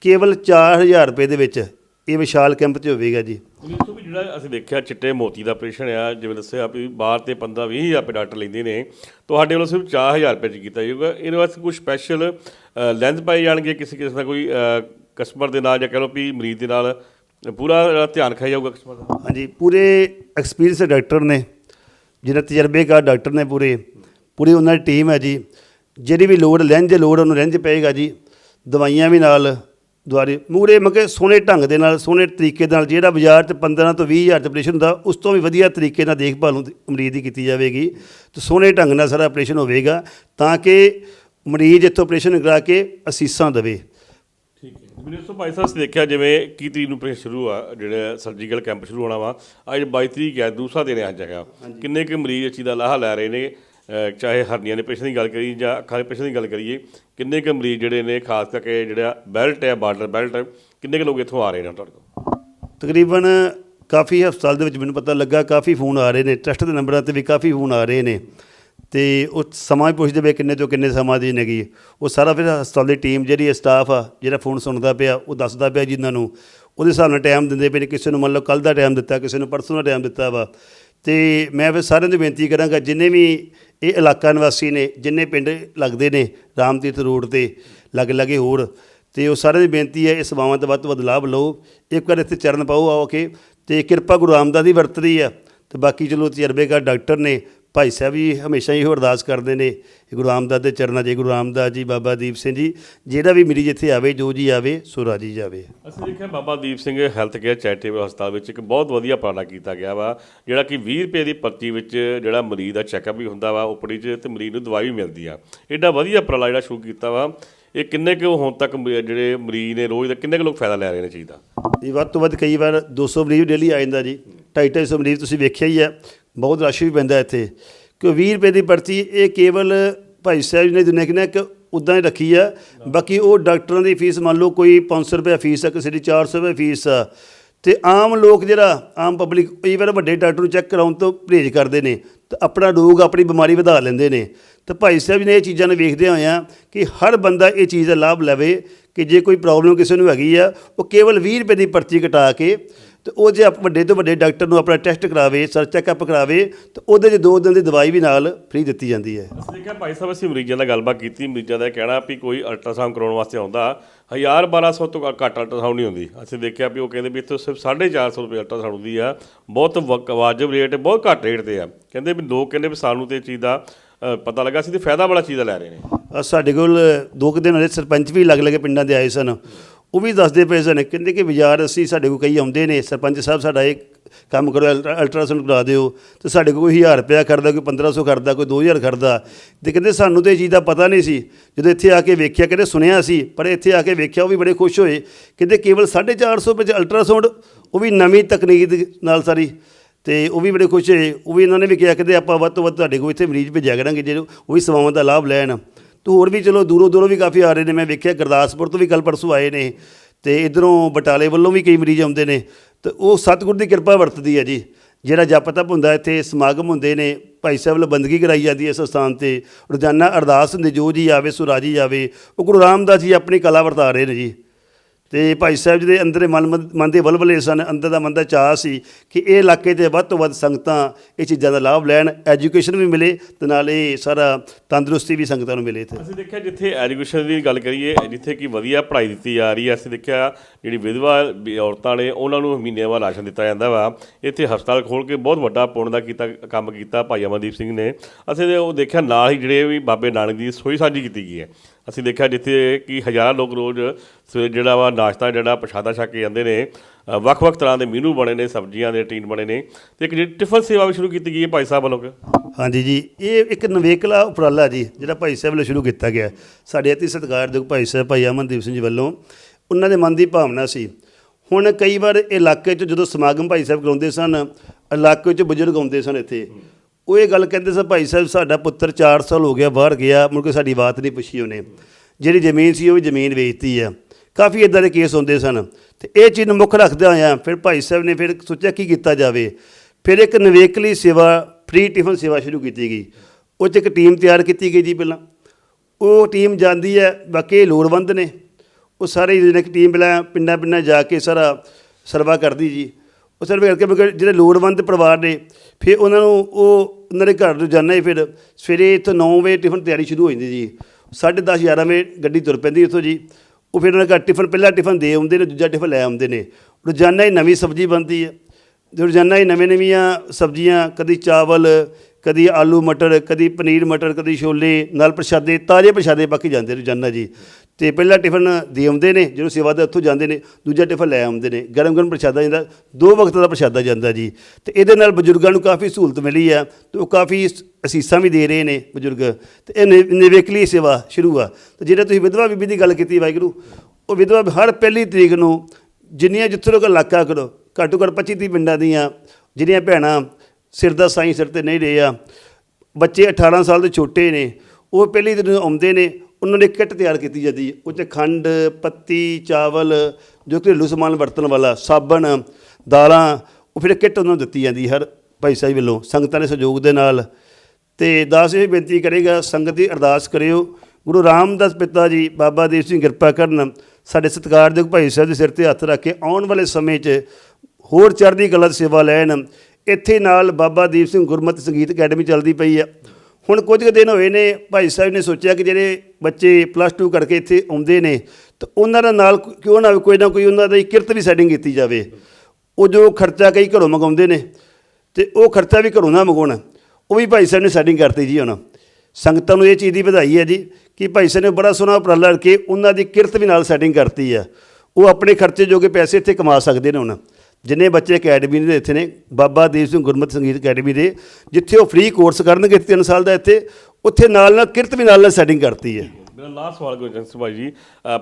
ਕੇਵਲ 4000 ਰੁਪਏ ਦੇ ਵਿੱਚ ਇਹ ਵਿਸ਼ਾਲ ਕੈਂਪ 'ਚ ਹੋਵੇਗਾ ਜੀ। ਮੈਨੂੰ ਵੀ ਜਿਹੜਾ ਅਸੀਂ ਦੇਖਿਆ ਚਿੱਟੇ ਮੋਤੀ ਦਾ ਆਪਰੇਸ਼ਨ ਆ, ਜਿਵੇਂ ਦੱਸਿਆ ਵੀ ਬਾਹਰ ਤੇ 15 20 ਹਜ਼ਾਰ ਰੁਪਏ ਡਾਕਟਰ ਲੈਂਦੇ ਨੇ, ਤੁਹਾਡੇ ਵੱਲੋਂ ਸਿਰਫ 4000 ਰੁਪਏ ਚ ਕੀਤਾ ਜਾਊਗਾ। ਇਹਦੇ ਵਾਸਤੇ ਕੋਈ ਸਪੈਸ਼ਲ ਲੈਂਸ ਪਾਏ ਜਾਣਗੇ ਕਿਸੇ ਕਿਸੇ ਦਾ ਕੋਈ ਕਸਟਮਰ ਦੇ ਨਾਲ ਜਾਂ ਕਹ ਲਓ ਵੀ ਮਰੀਜ਼ ਦੇ ਨਾਲ? ਪੂਰਾ ਧਿਆਨ ਰੱਖਿਆ ਜਾਊਗਾ ਕਸਟਮਰ ਦਾ। ਹਾਂਜੀ, ਪੂਰੇ ਐਕਸਪੀਰੀਅੰਸ ਡਾਕਟਰ ਨੇ ਜਿਹਨਾਂ ਤਜਰਬੇਕਾਰ ਡਾਕਟਰ ਨੇ ਪੂਰੇ, ਪੂਰੀ ਉਹਨਾਂ ਦੀ ਟੀਮ ਹੈ ਜੀ। ਜਿਹੜੀ ਵੀ ਲੋੜ ਲੈਂਜ ਲੋੜ, ਉਹਨੂੰ ਲੈਂਜ ਪਏਗਾ ਜੀ। ਦਵਾਈਆਂ ਵੀ ਨਾਲ ਦੁਆਰੇ। ਮੂਰੇ ਮਕੇ ਸੋਹਣੇ ਢੰਗ ਦੇ ਨਾਲ ਸੋਹਣੇ ਤਰੀਕੇ ਦੇ ਨਾਲ ਜਿਹੜਾ ਬਾਜ਼ਾਰ 'ਚ 15 ਤੋਂ 20 ਹਜ਼ਾਰ 'ਚ ਆਪਰੇਸ਼ਨ ਹੁੰਦਾ ਉਸ ਤੋਂ ਵੀ ਵਧੀਆ ਤਰੀਕੇ ਨਾਲ ਦੇਖਭਾਲ ਨੂੰ ਮਰੀਜ਼ ਦੀ ਕੀਤੀ ਜਾਵੇਗੀ। ਤੇ ਸੋਹਣੇ ਢੰਗ ਨਾਲ ਸਾਰਾ ਆਪਰੇਸ਼ਨ ਹੋਵੇਗਾ ਤਾਂ ਕਿ ਮਰੀਜ਼ ਇੱਥੋਂ ਆਪਰੇਸ਼ਨ ਕਰਾ ਕੇ ਅਸੀਸਾਂ ਦੇਵੇ। ਠੀਕ ਹੈ। ਮੈਨੂੰ ਤੋਂ ਭਾਈ ਸਾਹਿਬ ਅਸੀਂ ਦੇਖਿਆ ਜਿਵੇਂ 21 ਤਰੀਕ ਨੂੰ ਆਪਰੇਸ਼ਨ ਸ਼ੁਰੂ ਆ ਜਿਹੜਾ ਸਰਜੀਕਲ ਕੈਂਪ ਸ਼ੁਰੂ ਹੋਣਾ ਵਾ। ਅੱਜ 22 ਤਰੀਕ ਹੈ ਦੂਸਰਾ ਦਿਨ ਹੈ ਅੱਜ ਹੈਗਾ। ਕਿੰਨੇ ਕੁ ਮਰੀਜ਼ ਇਸ ਚੀਜ਼ ਦਾ ਲਾਹਾ ਲੈ ਰਹੇ ਨੇ? ਚਾਹੇ ਹਰਨੀਆਂ ਦੇ ਪੇਸ਼ੈਂਟ ਦੀ ਗੱਲ ਕਰੀਏ ਜਾਂ ਅੱਖਾਂ ਦੇ ਪੇਸ਼ੈਂਟ ਦੀ ਗੱਲ ਕਰੀਏ, ਕਿੰਨੇ ਕੁ ਮਰੀਜ਼ ਜਿਹੜੇ ਨੇ, ਖਾਸ ਕਰਕੇ ਜਿਹੜਾ ਬੈਲਟ ਹੈ ਬਾਰਡਰ ਬੈਲਟ ਕਿੰਨੇ ਕੁ ਲੋਕ ਇੱਥੋਂ ਆ ਰਹੇ ਨੇ ਤੁਹਾਡੇ ਕੋਲ? ਤਕਰੀਬਨ ਕਾਫੀ ਹਸਪਤਾਲ ਦੇ ਵਿੱਚ ਮੈਨੂੰ ਪਤਾ ਲੱਗਾ, ਕਾਫੀ ਫੋਨ ਆ ਰਹੇ ਨੇ ਟਰਸਟ ਦੇ ਨੰਬਰਾਂ ਤੇ ਵੀ ਕਾਫੀ ਫੋਨ ਆ ਰਹੇ ਨੇ। ਤੇ ਉਹ ਸਮਾਂ ਵੀ ਪੁੱਛਦੇ ਪਏ ਕਿੰਨੇ ਤੋਂ ਕਿੰਨੇ ਸਮਾਂ ਦੀ ਨਗੀ। ਉਹ ਸਾਰਾ ਫਿਰ ਹਸਪਤਾਲ ਦੀ ਟੀਮ ਜਿਹੜੀ ਸਟਾਫ ਆ, ਜਿਹੜਾ ਫੋਨ ਸੁਣਦਾ ਪਿਆ, ਉਹ ਦੱਸਦਾ ਪਿਆ ਜਿਨ੍ਹਾਂ ਨੂੰ। ਉਹਦੇ ਹਿਸਾਬ ਨਾਲ ਟਾਈਮ ਦਿੰਦੇ ਪਏ ਨੇ, ਕਿਸੇ ਨੂੰ ਮੰਨ ਲਓ ਕੱਲ ਦਾ ਟਾਈਮ ਦਿੱਤਾ, ਕਿਸੇ ਨੂੰ ਪਰਸੋਂ ਦਾ ਟਾਈਮ ਦਿੱਤਾ ਵਾ। ਤੇ ਮੈਂ ਫਿਰ ਸਾਰਿਆਂ ਨੂੰ ਬੇਨਤੀ ਕਰਾਂਗਾ, ਜਿੰਨੇ ਵੀ ਇਹ ਇਲਾਕਾ ਨਿਵਾਸੀ ਨੇ, ਜਿੰਨੇ ਪਿੰਡ ਲੱਗਦੇ ਨੇ ਰਾਮਤੀਰਥ ਰੋਡ ਤੇ, ਲਾਗੇ ਲਾਗੇ ਹੋਰ, ਤੇ ਉਹ ਸਾਰਿਆਂ ਦੀ ਬੇਨਤੀ ਹੈ ਇਸ ਸੇਵਾਵਾਂ ਦਾ ਵੱਧ ਤੋਂ ਵੱਧ ਲਾਭ ਲਓ। ਇੱਕ ਵਾਰ ਇੱਥੇ ਚਰਨ ਪਾਓ, ਆਓ ਕੇ, ਤੇ ਕਿਰਪਾ ਗੁਰੂ ਰਾਮਦਾਸ ਦੀ ਵਰਤ ਰਹੀ ਆ। ਤੇ ਬਾਕੀ ਚਲੋ ਤਜਰਬੇਕਾਰ ਡਾਕਟਰ ਨੇ ਭਾਈ ਸਾਹਿਬ ਵੀ ਹਮੇਸ਼ਾ ਹੀ ਇਹੋ ਅਰਦਾਸ ਕਰਦੇ ਨੇ ਗੁਰੂ ਰਾਮਦਾਸ ਦੇ ਚਰਨਾਂ 'ਚ ਗੁਰੂ ਰਾਮਦਾਸ ਜੀ ਬਾਬਾ ਦੀਪ ਸਿੰਘ ਜੀ ਜਿਹੜਾ ਵੀ ਮਰੀਜ਼ ਇੱਥੇ ਆਵੇ ਜੋ ਜੀ ਆਵੇ ਸੋ ਰਾਜੀ ਜਾਵੇ। ਅਸੀਂ ਦੇਖਿਆ Baba Deep Singh health care charitable ਹਸਪਤਾਲ ਵਿੱਚ ਇੱਕ ਬਹੁਤ ਵਧੀਆ ਉਪਰਾਲਾ ਕੀਤਾ ਗਿਆ ਵਾ ਜਿਹੜਾ ਕਿ 20 ਰੁਪਏ ਦੀ ਪਰਚੀ ਵਿੱਚ ਜਿਹੜਾ ਮਰੀਜ਼ ਦਾ ਚੈੱਕਅਪ ਵੀ ਹੁੰਦਾ ਵਾ ਓਪੜੀ 'ਚ ਤੇ ਮਰੀਜ਼ ਨੂੰ ਦਵਾਈ ਵੀ ਮਿਲਦੀ ਆ। ਐਡਾ ਵਧੀਆ ਉਪਰਾਲਾ ਜਿਹੜਾ ਸ਼ੁਰੂ ਕੀਤਾ ਵਾ ਇਹ ਕਿੰਨੇ ਕੁ ਹੁਣ ਤੱਕ ਜਿਹੜੇ ਮਰੀਜ਼ ਨੇ ਰੋਜ਼ ਦਾ ਕਿੰਨੇ ਕੁ ਲੋਕ ਫਾਇਦਾ ਲੈ ਰਹੇ ਨੇ ਚੀਜ਼ ਦਾ? ਇਹ ਵੱਧ ਤੋਂ ਵੱਧ ਕਈ ਵਾਰ 200 ਮਰੀਜ਼ ਡੇਲੀ ਆ ਜਾਂਦਾ ਜੀ 250 ਮਰੀਜ਼ ਤੁਸੀਂ ਵੇਖਿਆ ਹੀ ਹੈ ਬਹੁਤ ਰਸ਼ ਵੀ ਪੈਂਦਾ ਇੱਥੇ। ਕਿ 20 ਰੁਪਏ ਦੀ ਪਰਚੀ, ਇਹ ਕੇਵਲ ਭਾਈ ਸਾਹਿਬ ਜੀ ਨੇ ਦੁਨੀਆ ਕਿਨੇ ਕਿ ਉਦਾਂ ਹੀ ਰੱਖੀ ਆ। ਬਾਕੀ ਉਹ ਡਾਕਟਰਾਂ ਦੀ ਫੀਸ ਮੰਨ ਲਓ ਕੋਈ 500 ਰੁਪਏ ਫੀਸ ਆ, ਕਿਸੇ ਦੀ 400 ਰੁਪਏ ਫੀਸ ਆ। ਤੇ ਆਮ ਲੋਕ ਜਿਹੜਾ, ਆਮ ਪਬਲਿਕ ਕਈ ਵਾਰ ਵੱਡੇ ਡਾਕਟਰ ਨੂੰ ਚੈੱਕ ਕਰਾਉਣ ਤੋਂ ਪਰਹੇਜ਼ ਕਰਦੇ ਨੇ। ਤੇ ਆਪਣਾ ਰੋਗ, ਆਪਣੀ ਬਿਮਾਰੀ ਵਧਾ ਲੈਂਦੇ ਨੇ। ਤੇ ਭਾਈ ਸਾਹਿਬ ਜੀ ਨੇ ਇਹ ਚੀਜ਼ਾਂ ਨੂੰ ਵੇਖਦੇ ਹੋਇਆ ਕਿ ਹਰ ਬੰਦਾ ਇਹ ਚੀਜ਼ ਦਾ ਲਾਭ ਲਵੇ ਕਿ ਜੇ ਕੋਈ ਪ੍ਰੋਬਲਮ ਕਿਸੇ ਨੂੰ ਹੈਗੀ ਆ, ਉਹ ਕੇਵਲ 20 ਰੁਪਏ ਦੀ ਪਰਚੀ ਕਟਾ ਕੇ ਤੇ ਉਹ ਜੇ ਵੱਡੇ ਤੋਂ ਵੱਡੇ ਡਾਕਟਰ ਨੂੰ ਆਪਣਾ ਟੈਸਟ ਕਰਾਵੇ ਸਰ ਚੈੱਕਅਪ ਕਰਾਵੇ ਤੇ ਉਹਦੇ 'ਚ ਦੋ ਦਿਨ ਦੀ ਦਵਾਈ ਵੀ ਨਾਲ ਫ੍ਰੀ ਦਿੱਤੀ ਜਾਂਦੀ ਹੈ। ਅਸੀਂ ਦੇਖਿਆ ਭਾਈ ਸਾਹਿਬ ਅਸੀਂ ਮਰੀਜ਼ਾਂ ਨਾਲ ਗੱਲਬਾਤ ਕੀਤੀ ਮਰੀਜ਼ਾਂ ਦਾ ਕਹਿਣਾ ਵੀ ਕੋਈ ਅਲਟਰਾਸਾਊਂਡ ਕਰਾਉਣ ਵਾਸਤੇ ਆਉਂਦਾ 1000 1200 ਤੋਂ ਘੱਟ ਅਲਟਰਾਸਾਊਂਡ ਨਹੀਂ ਹੁੰਦੀ। ਅਸੀਂ ਦੇਖਿਆ ਵੀ ਉਹ ਕਹਿੰਦੇ ਵੀ ਇੱਥੇ ਸਿਰਫ 450 ਰੁਪਏ ਅਲਟਰਾਸਾਊਂਡ ਹੁੰਦੀ ਆ ਬਹੁਤ ਵਾਜਬ ਰੇਟ ਹੈ ਬਹੁਤ ਘੱਟ ਰੇਟ ਤੇ ਆ। ਕਹਿੰਦੇ ਵੀ ਲੋਕ ਕਹਿੰਦੇ ਵੀ ਸਾਨੂੰ ਤੇ ਚੀਜ਼ ਦਾ ਪਤਾ ਲੱਗਾ ਸੀ ਤੇ ਫਾਇਦਾ ਬੜਾ ਚੀਜ਼ ਦਾ ਲੈ ਰਹੇ ਨੇ। ਸਾਡੇ ਕੋਲ ਦੋ ਕੁ ਦਿਨ ਹੋਏ ਸਰਪੰਚ ਵੀ ਅਲੱਗ-ਅਲੱਗ ਪਿੰਡਾਂ ਦੇ ਆਏ ਸਨ। ਉਹ ਵੀ ਦੱਸਦੇ ਪਏ ਸਨ, ਕਹਿੰਦੇ ਕਿ ਬਾਜ਼ਾਰ ਅਸੀਂ ਸਾਡੇ ਕੋਲ ਕਈ ਆਉਂਦੇ ਨੇ, ਸਰਪੰਚ ਸਾਹਿਬ ਸਾਡਾ ਇਹ ਕੰਮ ਕਰੋ, ਅਲਟਰਾ- ਅਲਟਰਾਸਾਊਂਡ ਕਰਾ ਦਿਓ, ਤੇ ਸਾਡੇ ਕੋਲ ਕੋਈ 1000 ਰੁਪਇਆ ਕਰਦਾ ਕੋਈ 1500 ਕਰਦਾ ਕੋਈ 2000 ਕਰਦਾ ਤੇ ਕਹਿੰਦੇ ਸਾਨੂੰ ਤੇ ਇਹ ਚੀਜ਼ ਦਾ ਪਤਾ ਨਹੀਂ ਸੀ। ਜਦੋਂ ਇੱਥੇ ਆ ਕੇ ਵੇਖਿਆ, ਕਹਿੰਦੇ ਸੁਣਿਆ ਸੀ, ਪਰ ਇੱਥੇ ਆ ਕੇ ਵੇਖਿਆ, ਉਹ ਵੀ ਬੜੇ ਖੁਸ਼ ਹੋਏ। ਕਹਿੰਦੇ ਕੇਵਲ 450 ਰੁਪਏ ਚ ਅਲਟਰਾਸਾਊਂਡ, ਉਹ ਵੀ ਨਵੀਂ ਤਕਨੀਕ ਦੇ ਨਾਲ ਸਾਰੀ। ਤੇ ਉਹ ਵੀ ਬੜੇ ਖੁਸ਼ ਹੋਏ। ਉਹ ਵੀ ਇਹਨਾਂ ਨੇ ਵੀ ਕਿਹਾ, ਕਹਿੰਦੇ ਆਪਾਂ ਵੱਧ ਤੋਂ ਵੱਧ ਤੁਹਾਡੇ ਕੋਲ ਇੱਥੇ ਮਰੀਜ਼ ਭੇਜਿਆ ਕਰਾਂਗੇ, ਜਿਹੜੇ ਉਹ ਵੀ ਸੇਵਾਵਾਂ ਦਾ ਲਾਭ ਲੈਣ। ਤੇ ਹੋਰ ਵੀ ਚਲੋ ਦੂਰੋਂ ਦੂਰੋਂ ਵੀ ਕਾਫੀ ਆ ਰਹੇ ਨੇ। ਮੈਂ ਵੇਖਿਆ ਗੁਰਦਾਸਪੁਰ ਤੋਂ ਵੀ ਕੱਲ ਪਰਸੋਂ ਆਏ ਨੇ ਤੇ ਇਧਰੋਂ ਬਟਾਲੇ ਵੱਲੋਂ ਵੀ ਕਈ ਮਰੀਜ਼ ਆਉਂਦੇ ਨੇ। ਤੇ ਉਹ ਸਤਿਗੁਰ ਦੀ ਕਿਰਪਾ ਵਰਤਦੀ ਹੈ ਜੀ। ਜਿਹੜਾ ਜਪ ਤਪ ਹੁੰਦਾ, ਇੱਥੇ ਸਮਾਗਮ ਹੁੰਦੇ ਨੇ, ਭਾਈ ਸਾਹਿਬ ਵੱਲੋਂ ਬੰਦਗੀ ਕਰਾਈ ਜਾਂਦੀ ਹੈ ਇਸ ਸਥਾਨ ਤੇ। ਰੋਜ਼ਾਨਾ ਅਰਦਾਸ ਹੁੰਦੀ ਜੋ ਜੀ ਆਵੇ ਸੋ ਰਾਜੀ ਆਵੇ, ਉਹ ਗੁਰੂ ਰਾਮਦਾਸ ਜੀ ਆਪਣੀ ਕਲਾ ਵਰਤਾ ਰਹੇ ਨੇ ਜੀ। ਤੇ ਭਾਈ ਸਾਹਿਬ ਜੀ ਦੇ ਅੰਦਰ ਮਨ ਮਨ ਦੇ ਵਲਵਲੇ ਸਨ, ਅੰਦਰ ਦਾ ਮਨ ਦਾ ਚਾਹ ਸੀ ਕਿ ਇਹ ਇਲਾਕੇ ਦੇ ਵੱਧ ਤੋਂ ਵੱਧ ਸੰਗਤਾਂ ਇਹ ਚੀਜ਼ਾਂ ਦਾ ਲਾਭ ਲੈਣ ਐਜੂਕੇਸ਼ਨ ਵੀ ਮਿਲੇ ਤੇ ਇਹ ਸਾਰਾ ਤੰਦਰੁਸਤੀ ਵੀ ਸੰਗਤਾਂ ਨੂੰ ਮਿਲੇ ਇੱਥੇ। ਅਸੀਂ ਦੇਖਿਆ ਜਿੱਥੇ ਐਜੂਕੇਸ਼ਨ ਦੀ ਗੱਲ ਕਰੀਏ, ਜਿੱਥੇ ਕਿ ਵਧੀਆ ਪੜ੍ਹਾਈ ਦਿੱਤੀ ਜਾ ਰਹੀ ਹੈ, ਅਸੀਂ ਦੇਖਿਆ ਜਿਹੜੀ ਵਿਧਵਾ ਵੀ ਔਰਤਾਂ ਨੇ, ਉਹਨਾਂ ਨੂੰ ਮਹੀਨੇ ਬਾਅਦ ਰਾਸ਼ਨ ਦਿੱਤਾ ਜਾਂਦਾ ਵਾ। ਇੱਥੇ ਹਸਪਤਾਲ ਖੋਲ ਕੇ ਬਹੁਤ ਵੱਡਾ ਪੁੰਨ ਦਾ ਕੀਤਾ, ਕੰਮ ਕੀਤਾ ਭਾਈ ਅਮਨਦੀਪ ਸਿੰਘ ਨੇ। ਅਸੀਂ ਤੇ ਉਹ ਦੇਖਿਆ ਨਾਲ ਹੀ ਜਿਹੜੇ ਵੀ ਬਾਬੇ ਨਾਨਕ ਦੀ ਸੋਈ ਸਾਂਝੀ ਕੀਤੀ ਗਈ ਹੈ। ਅਸੀਂ ਦੇਖਿਆ ਜਿੱਥੇ ਕਿ ਹਜ਼ਾਰਾਂ ਲੋਕ ਰੋਜ਼ ਸਵੇਰੇ ਜਿਹੜਾ ਵਾ ਨਾਸ਼ਤਾ, ਜਿਹੜਾ ਪ੍ਰਸ਼ਾਦਾ ਛਕ ਕੇ ਜਾਂਦੇ ਨੇ ਵੱਖ-ਵੱਖ ਤਰ੍ਹਾਂ ਦੇ ਮੀਨੂ ਬਣੇ ਨੇ, ਸਬਜ਼ੀਆਂ ਦੇ ਟੀਨ ਬਣੇ ਨੇ ਤੇ ਇੱਕ ਜਿਹੜੀ ਟਿਫਨ ਸੇਵਾ ਵੀ ਸ਼ੁਰੂ ਕੀਤੀ ਗਈ ਹੈ ਭਾਈ ਸਾਹਿਬ ਵੱਲੋਂ। ਹਾਂਜੀ ਜੀ, ਇਹ ਇੱਕ ਨਵੇਕਲਾ ਉਪਰਾਲਾ ਜੀ, ਜਿਹੜਾ ਭਾਈ ਸਾਹਿਬ ਵੱਲੋਂ ਸ਼ੁਰੂ ਕੀਤਾ ਗਿਆ। ਸਾਡੇ ਅਤੀ ਸਤਿਕਾਰਯੋਗ ਭਾਈ ਸਾਹਿਬ, ਭਾਈ ਅਮਨਦੀਪ ਸਿੰਘ ਜੀ ਵੱਲੋਂ। ਉਹਨਾਂ ਦੇ ਮਨ ਦੀ ਭਾਵਨਾ ਸੀ। ਹੁਣ ਕਈ ਵਾਰ ਇਲਾਕੇ 'ਚ ਜਦੋਂ ਸਮਾਗਮ ਭਾਈ ਸਾਹਿਬ ਕਰਾਉਂਦੇ ਸਨ, ਇਲਾਕੇ 'ਚ ਬਜ਼ੁਰਗ ਆਉਂਦੇ ਸਨ ਇੱਥੇ। ਉਹ ਇਹ ਗੱਲ ਕਹਿੰਦੇ ਸਨ, ਭਾਈ ਸਾਹਿਬ, ਸਾਡਾ ਪੁੱਤਰ 4 ਸਾਲ ਹੋ ਗਿਆ, ਬਾਹਰ ਗਿਆ, ਮੁੜ ਕੇ ਸਾਡੀ ਬਾਤ ਨਹੀਂ ਪੁੱਛੀ ਉਹਨੇ। ਜਿਹੜੀ ਜ਼ਮੀਨ ਸੀ, ਉਹ ਵੀ ਜ਼ਮੀਨ ਵੇਚਤੀ ਆ। ਕਾਫੀ ਇਦਾਂ ਦੇ ਕੇਸ ਹੁੰਦੇ ਸਨ। ਤੇ ਇਹ ਚੀਜ਼ ਨੂੰ ਮੁੱਖ ਰੱਖਦਿਆਂ ਹੋਇਆਂ ਫਿਰ ਭਾਈ ਸਾਹਿਬ ਨੇ ਫਿਰ ਸੋਚਿਆ ਕੀ ਕੀਤਾ ਜਾਵੇ। ਫਿਰ ਇੱਕ ਨਵੇਕਲੀ ਸੇਵਾ ਫ੍ਰੀ ਟਿਫਨ ਸੇਵਾ ਸ਼ੁਰੂ ਕੀਤੀ ਗਈ। ਉਹ 'ਚ ਇੱਕ ਟੀਮ ਤਿਆਰ ਕੀਤੀ ਗਈ ਜੀ ਪਹਿਲਾਂ। ਉਹ ਟੀਮ ਜਾਂਦੀ ਹੈ, ਬਾਕੀ ਲੋੜਵੰਦ ਨੇ। ਉਹ ਸਾਰੇ ਜਿਹੜੇ ਇੱਕ ਟੀਮ ਪਹਿਲਾਂ ਪਿੰਡਾਂ ਪਿੰਡਾਂ ਜਾ ਕੇ ਸਾਰਾ ਸਰਵਾ ਕਰਦੀ ਜੀ। ਉਹ ਸਿਰਫ ਕਰਕੇ ਮਗਰ ਜਿਹੜੇ ਲੋੜਵੰਦ ਪਰਿਵਾਰ ਨੇ, ਫਿਰ ਉਹਨਾਂ ਨੂੰ ਉਹ ਉਹਨਾਂ ਦੇ ਘਰ ਨੂੰ ਜਾਣਾ ਹੀ ਫਿਰ ਸਵੇਰੇ ਇੱਥੋਂ 9 ਵਜੇ ਟਿਫਨ ਤਿਆਰੀ ਸ਼ੁਰੂ ਹੋ ਜਾਂਦੀ ਜੀ। 10:30 11 ਵਜੇ ਗੱਡੀ ਤੁਰ ਪੈਂਦੀ ਇੱਥੋਂ ਜੀ। ਉਹ ਫਿਰ ਉਹਨਾਂ ਦਾ ਟਿਫਨ, ਪਹਿਲਾ ਟਿਫਨ ਦੇ ਆਉਂਦੇ ਨੇ, ਦੂਜਾ ਟਿਫਨ ਲੈ ਆਉਂਦੇ ਨੇ। ਰੋਜ਼ਾਨਾ ਹੀ ਨਵੀਂ ਸਬਜ਼ੀ ਬਣਦੀ ਹੈ। ਤੇ ਰੋਜ਼ਾਨਾ ਹੀ ਨਵੇਂ ਨਵੀਆਂ ਸਬਜ਼ੀਆਂ, ਕਦੀ ਚਾਵਲ ਕਦੀ ਆਲੂ ਮਟਰ, ਕਦੀ ਪਨੀਰ ਮਟਰ, ਕਦੀ ਛੋਲੇ, ਨਾਲ ਪ੍ਰਸ਼ਾਦੇ, ਤਾਜ਼ੇ ਪ੍ਰਸ਼ਾਦੇ ਬਾਕੀ ਜਾਂਦੇ ਰੋਜ਼ਾਨਾ ਜੀ। ਤੇ ਪਹਿਲਾ ਟਿਫਨ ਦੇ ਆਉਂਦੇ ਨੇ, ਜਦੋਂ ਸੇਵਾ ਦੇ ਉੱਥੋਂ ਜਾਂਦੇ ਨੇ, ਦੂਜਾ ਟਿਫਨ ਲੈ ਆਉਂਦੇ ਨੇ। ਗਰਮ ਗਰਮ ਪ੍ਰਸ਼ਾਦਾ ਜਾਂਦਾ, ਦੋ ਵਕਤ ਦਾ ਪ੍ਰਸ਼ਾਦਾ ਜਾਂਦਾ ਜੀ। ਤੇ ਇਹਦੇ ਨਾਲ ਬਜ਼ੁਰਗਾਂ ਨੂੰ ਕਾਫੀ ਸਹੂਲਤ ਮਿਲੀ ਆ ਤੇ ਉਹ ਕਾਫੀ ਅਸੀਸਾਂ ਵੀ ਦੇ ਰਹੇ ਨੇ ਬਜ਼ੁਰਗ। ਤੇ ਇਹ ਨਿ- ਨਿਵੇਕਲੀ ਸੇਵਾ ਸ਼ੁਰੂ ਆ। ਤੇ ਜਿਹੜਾ ਤੁਸੀਂ ਵਿਧਵਾ ਬੀਬੀ ਦੀ ਗੱਲ ਕੀਤੀ ਵਾਹਿਗੁਰੂ, ਉਹ ਵਿਧਵਾ ਹਰ ਪਹਿਲੀ ਤਰੀਕ ਨੂੰ ਜਿੰਨੀਆਂ ਜਿੱਥੇ ਲੋਕ ਇਲਾਕਾ ਕਰੋ, ਘੱਟੋ ਘੱਟ 25 ਤੀਹ ਪਿੰਡਾਂ ਦੀਆਂ ਜਿਹੜੀਆਂ ਭੈਣਾਂ ਸਿਰ ਦਾ ਸਾਈਂ ਸਿਰ ਤੇ ਨਹੀਂ ਰਿਹਾ। ਬੱਚੇ 18 ਸਾਲ ਦੇ ਛੋਟੇ ਨੇ, ਉਹ ਪਹਿਲੀ ਦਿਨ ਆਉਂਦੇ ਨੇ, ਉਹਨਾਂ ਨੇ ਕਿੱਟ ਤਿਆਰ ਕੀਤੀ ਜਾਂਦੀ ਹੈ। ਉਹ ਖੰਡ, ਪੱਤੀ, ਚਾਵਲ, ਜੋ ਘਰੇਲੂ ਸਮਾਨ ਵਰਤਣ ਵਾਲਾ, ਸਾਬਣ, ਦਾਲਾਂ, ਉਹ ਫਿਰ ਕਿੱਟ ਉਹਨਾਂ ਨੂੰ ਦਿੱਤੀ ਜਾਂਦੀ ਹਰ ਭਾਈ ਸਾਹਿਬ ਵੱਲੋਂ। ਸੰਗਤਾਂ ਦੇ ਸਹਿਯੋਗ ਦੇ ਨਾਲ। ਤੇ ਦਾਸ ਇਹ ਬੇਨਤੀ ਕਰੇਗਾ, ਸੰਗਤ ਦੀ ਅਰਦਾਸ ਕਰਿਓ। ਗੁਰੂ ਰਾਮਦਾਸ ਪਿਤਾ ਜੀ, ਬਾਬਾ ਦੀਪ ਸਿੰਘ ਕਿਰਪਾ ਕਰਨ, ਸਾਡੇ ਸਤਿਕਾਰਯੋਗ ਭਾਈ ਸਾਹਿਬ ਦੇ ਸਿਰ ਤੇ ਹੱਥ ਰੱਖ ਕੇ ਆਉਣ ਵਾਲੇ ਸਮੇਂ 'ਚ ਹੋਰ ਚੜ੍ਹਦੀ ਕਲਾ ਦੀ ਸੇਵਾ ਲੈਣ। ਇੱਥੇ ਨਾਲ ਬਾਬਾ ਦੀਪ ਸਿੰਘ ਗੁਰਮਤਿ ਸੰਗੀਤ ਅਕੈਡਮੀ ਚੱਲਦੀ ਪਈ ਆ। ਹੁਣ ਕੁਝ ਕੁ ਦਿਨ ਹੋਏ ਨੇ, ਭਾਈ ਸਾਹਿਬ ਨੇ ਸੋਚਿਆ ਕਿ ਜਿਹੜੇ ਬੱਚੇ ਪਲੱਸ 2 ਕਰਕੇ ਇੱਥੇ ਆਉਂਦੇ ਨੇ, ਤਾਂ ਉਹਨਾਂ ਦਾ ਨਾਲ ਕਿਉਂ ਨਾ ਕੋਈ ਨਾ ਕੋਈ ਉਹਨਾਂ ਦੀ ਕਿਰਤ ਵੀ ਸੈਟਿੰਗ ਕੀਤੀ ਜਾਵੇ। ਉਹ ਜੋ ਖਰਚਾ ਕਈ ਘਰੋਂ ਮੰਗਾਉਂਦੇ ਨੇ, ਤੇ ਉਹ ਖਰਚਾ ਵੀ ਘਰੋਂ ਨਾ ਮੰਗਾਉਣ, ਉਹ ਵੀ ਭਾਈ ਸਾਹਿਬ ਨੇ ਸੈਟਿੰਗ ਕਰਤੀ ਜੀ ਹੁਣ। ਸੰਗਤਾਂ ਨੂੰ ਇਹ ਚੀਜ਼ ਦੀ ਵਧਾਈ ਹੈ ਜੀ ਕਿ ਭਾਈ ਸਾਹਿਬ ਨੇ ਬੜਾ ਸੋਹਣਾ ਉਪਰਾਲਾ ਕਰਕੇ ਉਹਨਾਂ ਦੀ ਕਿਰਤ ਵੀ ਨਾਲ ਸੈਟਿੰਗ ਕਰਤੀ ਆ। ਉਹ ਆਪਣੇ ਖਰਚੇ ਜੋਗੇ ਪੈਸੇ ਇੱਥੇ ਕਮਾ ਸਕਦੇ ਨੇ ਹੁਣ। ਜਿੰਨੇ ਬੱਚੇ ਅਕੈਡਮੀ ਦੇ ਇੱਥੇ ਨੇ ਬਾਬਾ ਦੀਪ ਸਿੰਘ ਗੁਰਮਤਿ ਸੰਗੀਤ ਅਕੈਡਮੀ ਦੇ ਜਿੱਥੇ ਉਹ ਫ੍ਰੀ ਕੋਰਸ ਕਰਨਗੇ 3 ਸਾਲ ਦਾ ਇੱਥੇ ਉੱਥੇ ਨਾਲ ਨਾਲ ਕਿਰਤ ਵੀ ਨਾਲ ਨਾਲ ਸੈਟਿੰਗ ਕਰਤੀ ਹੈ। ਮੇਰਾ ਲਾਸਟ ਸਵਾਲ ਗੁਰਜੰਟ ਸਿੰਘ ਭਾਈ ਜੀ।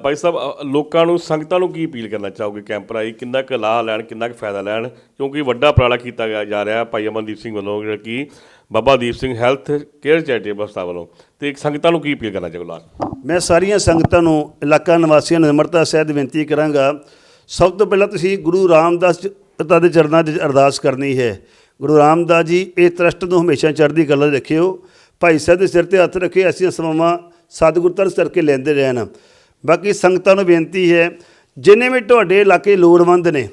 ਭਾਈ ਸਾਹਿਬ ਲੋਕਾਂ ਨੂੰ ਸੰਗਤਾਂ ਨੂੰ ਕੀ ਅਪੀਲ ਕਰਨਾ ਚਾਹੋਗੇ? ਕੈਂਪ ਰਾਹੀਂ ਕਿੰਨਾ ਕੁ ਲਾਹ ਲੈਣ ਕਿੰਨਾ ਕੁ ਫਾਇਦਾ ਲੈਣ? ਕਿਉਂਕਿ ਵੱਡਾ ਉਪਰਾਲਾ ਕੀਤਾ ਗਿਆ- ਜਾ ਰਿਹਾ ਭਾਈ ਅਮਨਦੀਪ ਸਿੰਘ ਵੱਲੋਂ ਜਿਹੜਾ ਕਿ Baba Deep Singh health care charitable ਸੰਸਥਾ ਵੱਲੋਂ। ਤੇ ਸੰਗਤਾਂ ਨੂੰ ਕੀ ਅਪੀਲ ਕਰਨਾ ਚਾਹੋਗੇ ਲਾਸਟ? ਮੈਂ ਸਾਰੀਆਂ ਸੰਗਤਾਂ ਨੂੰ ਇਲਾਕਾ ਨਿਵਾਸੀਆਂ ਨੂੰ ਨਿਮਰਤਾ ਸਹਿਤ ਬੇਨਤੀ ਕਰਾਂਗਾ ਸਭ ਤੋਂ ਪਹਿਲਾਂ ਤੁਸੀਂ ਗੁਰੂ ਰਾਮਦਾਸ ਪਿਤਾ ਦੇ ਚਰਨਾਂ 'ਚ ਅਰਦਾਸ ਕਰਨੀ ਹੈ। ਗੁਰੂ ਰਾਮਦਾਸ ਜੀ, ਇਹ ਟਰਸਟ ਨੂੰ ਹਮੇਸ਼ਾ ਚੜ੍ਹਦੀ ਕਲਾ ਰੱਖਿਓ। ਭਾਈ ਸਾਹਿਬ ਦੇ ਸਿਰ ਤੇ ਹੱਥ ਰੱਖੇ, ਅਸੀਂ ਸਮਾਂ ਸਤਿਗੁਰ ਤਰਸ ਕਰਕੇ ਲੈਂਦੇ ਰਹਿਣ। ਬਾਕੀ ਸੰਗਤਾਂ ਨੂੰ ਬੇਨਤੀ ਹੈ, ਜਿੰਨੇ ਵੀ ਤੁਹਾਡੇ ਇਲਾਕੇ ਲੋੜਵੰਦ ਨੇ,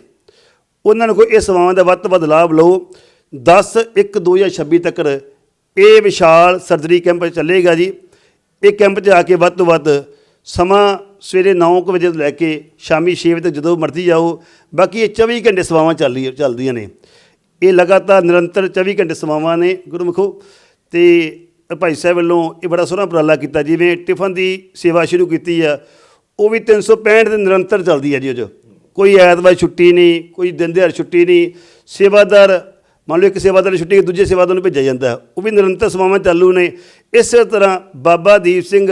ਉਹਨਾਂ ਨੂੰ ਕੋਈ ਇਹ ਸੇਵਾਵਾਂ ਦਾ ਵੱਧ ਤੋਂ ਵੱਧ ਲਾਭ ਲਓ। 10 1 2026 ਤੱਕ ਇਹ ਵਿਸ਼ਾਲ ਸਰਜਰੀ ਕੈਂਪ ਚੱਲੇਗਾ ਜੀ। ਇਹ ਕੈਂਪ 'ਚ ਆ ਕੇ ਵੱਧ ਤੋਂ ਵੱਧ ਸਮਾਂ ਸਵੇਰੇ 9 ਵਜੇ ਤੋਂ ਲੈ ਕੇ ਸ਼ਾਮੀ 6 ਵਜੇ ਤੱਕ ਜਦੋਂ ਮਰਜ਼ੀ ਜਾਓ, ਬਾਕੀ ਇਹ 24 ਘੰਟੇ ਸੇਵਾਵਾਂ ਚੱਲ ਰਹੀ ਚੱਲਦੀਆਂ ਨੇ। ਇਹ ਲਗਾਤਾਰ ਨਿਰੰਤਰ 24 ਘੰਟੇ ਸੇਵਾਵਾਂ ਨੇ ਗੁਰਮੁਖੋ ਤੇ ਭਾਈ ਸਾਹਿਬ ਵੱਲੋਂ ਇਹ ਬੜਾ ਸੋਹਣਾ ਉਪਰਾਲਾ ਕੀਤਾ, ਜਿਵੇਂ ਟਿਫਨ ਦੀ ਸੇਵਾ ਸ਼ੁਰੂ ਕੀਤੀ ਆ, ਉਹ ਵੀ 365 ਦਿਨ ਨਿਰੰਤਰ ਚੱਲਦੀ ਹੈ ਜੀ ਉਹ ਜੋ। ਕੋਈ ਐਤਵਾਰ ਛੁੱਟੀ ਨਹੀਂ, ਕੋਈ ਦਿਨ ਦਿਹਾੜ ਛੁੱਟੀ ਨਹੀਂ, ਸੇਵਾਦਾਰ, ਮੰਨ ਲਓ ਇੱਕ ਸੇਵਾਦਾਰ ਦੀ ਛੁੱਟੀ, ਦੂਜੇ ਸੇਵਾਦਾਰ ਨੂੰ ਭੇਜਿਆ ਜਾਂਦਾ, ਉਹ ਵੀ ਨਿਰੰਤਰ ਸੇਵਾਵਾਂ ਚਾਲੂ ਨੇ। ਇਸੇ ਤਰ੍ਹਾਂ Baba Deep Singh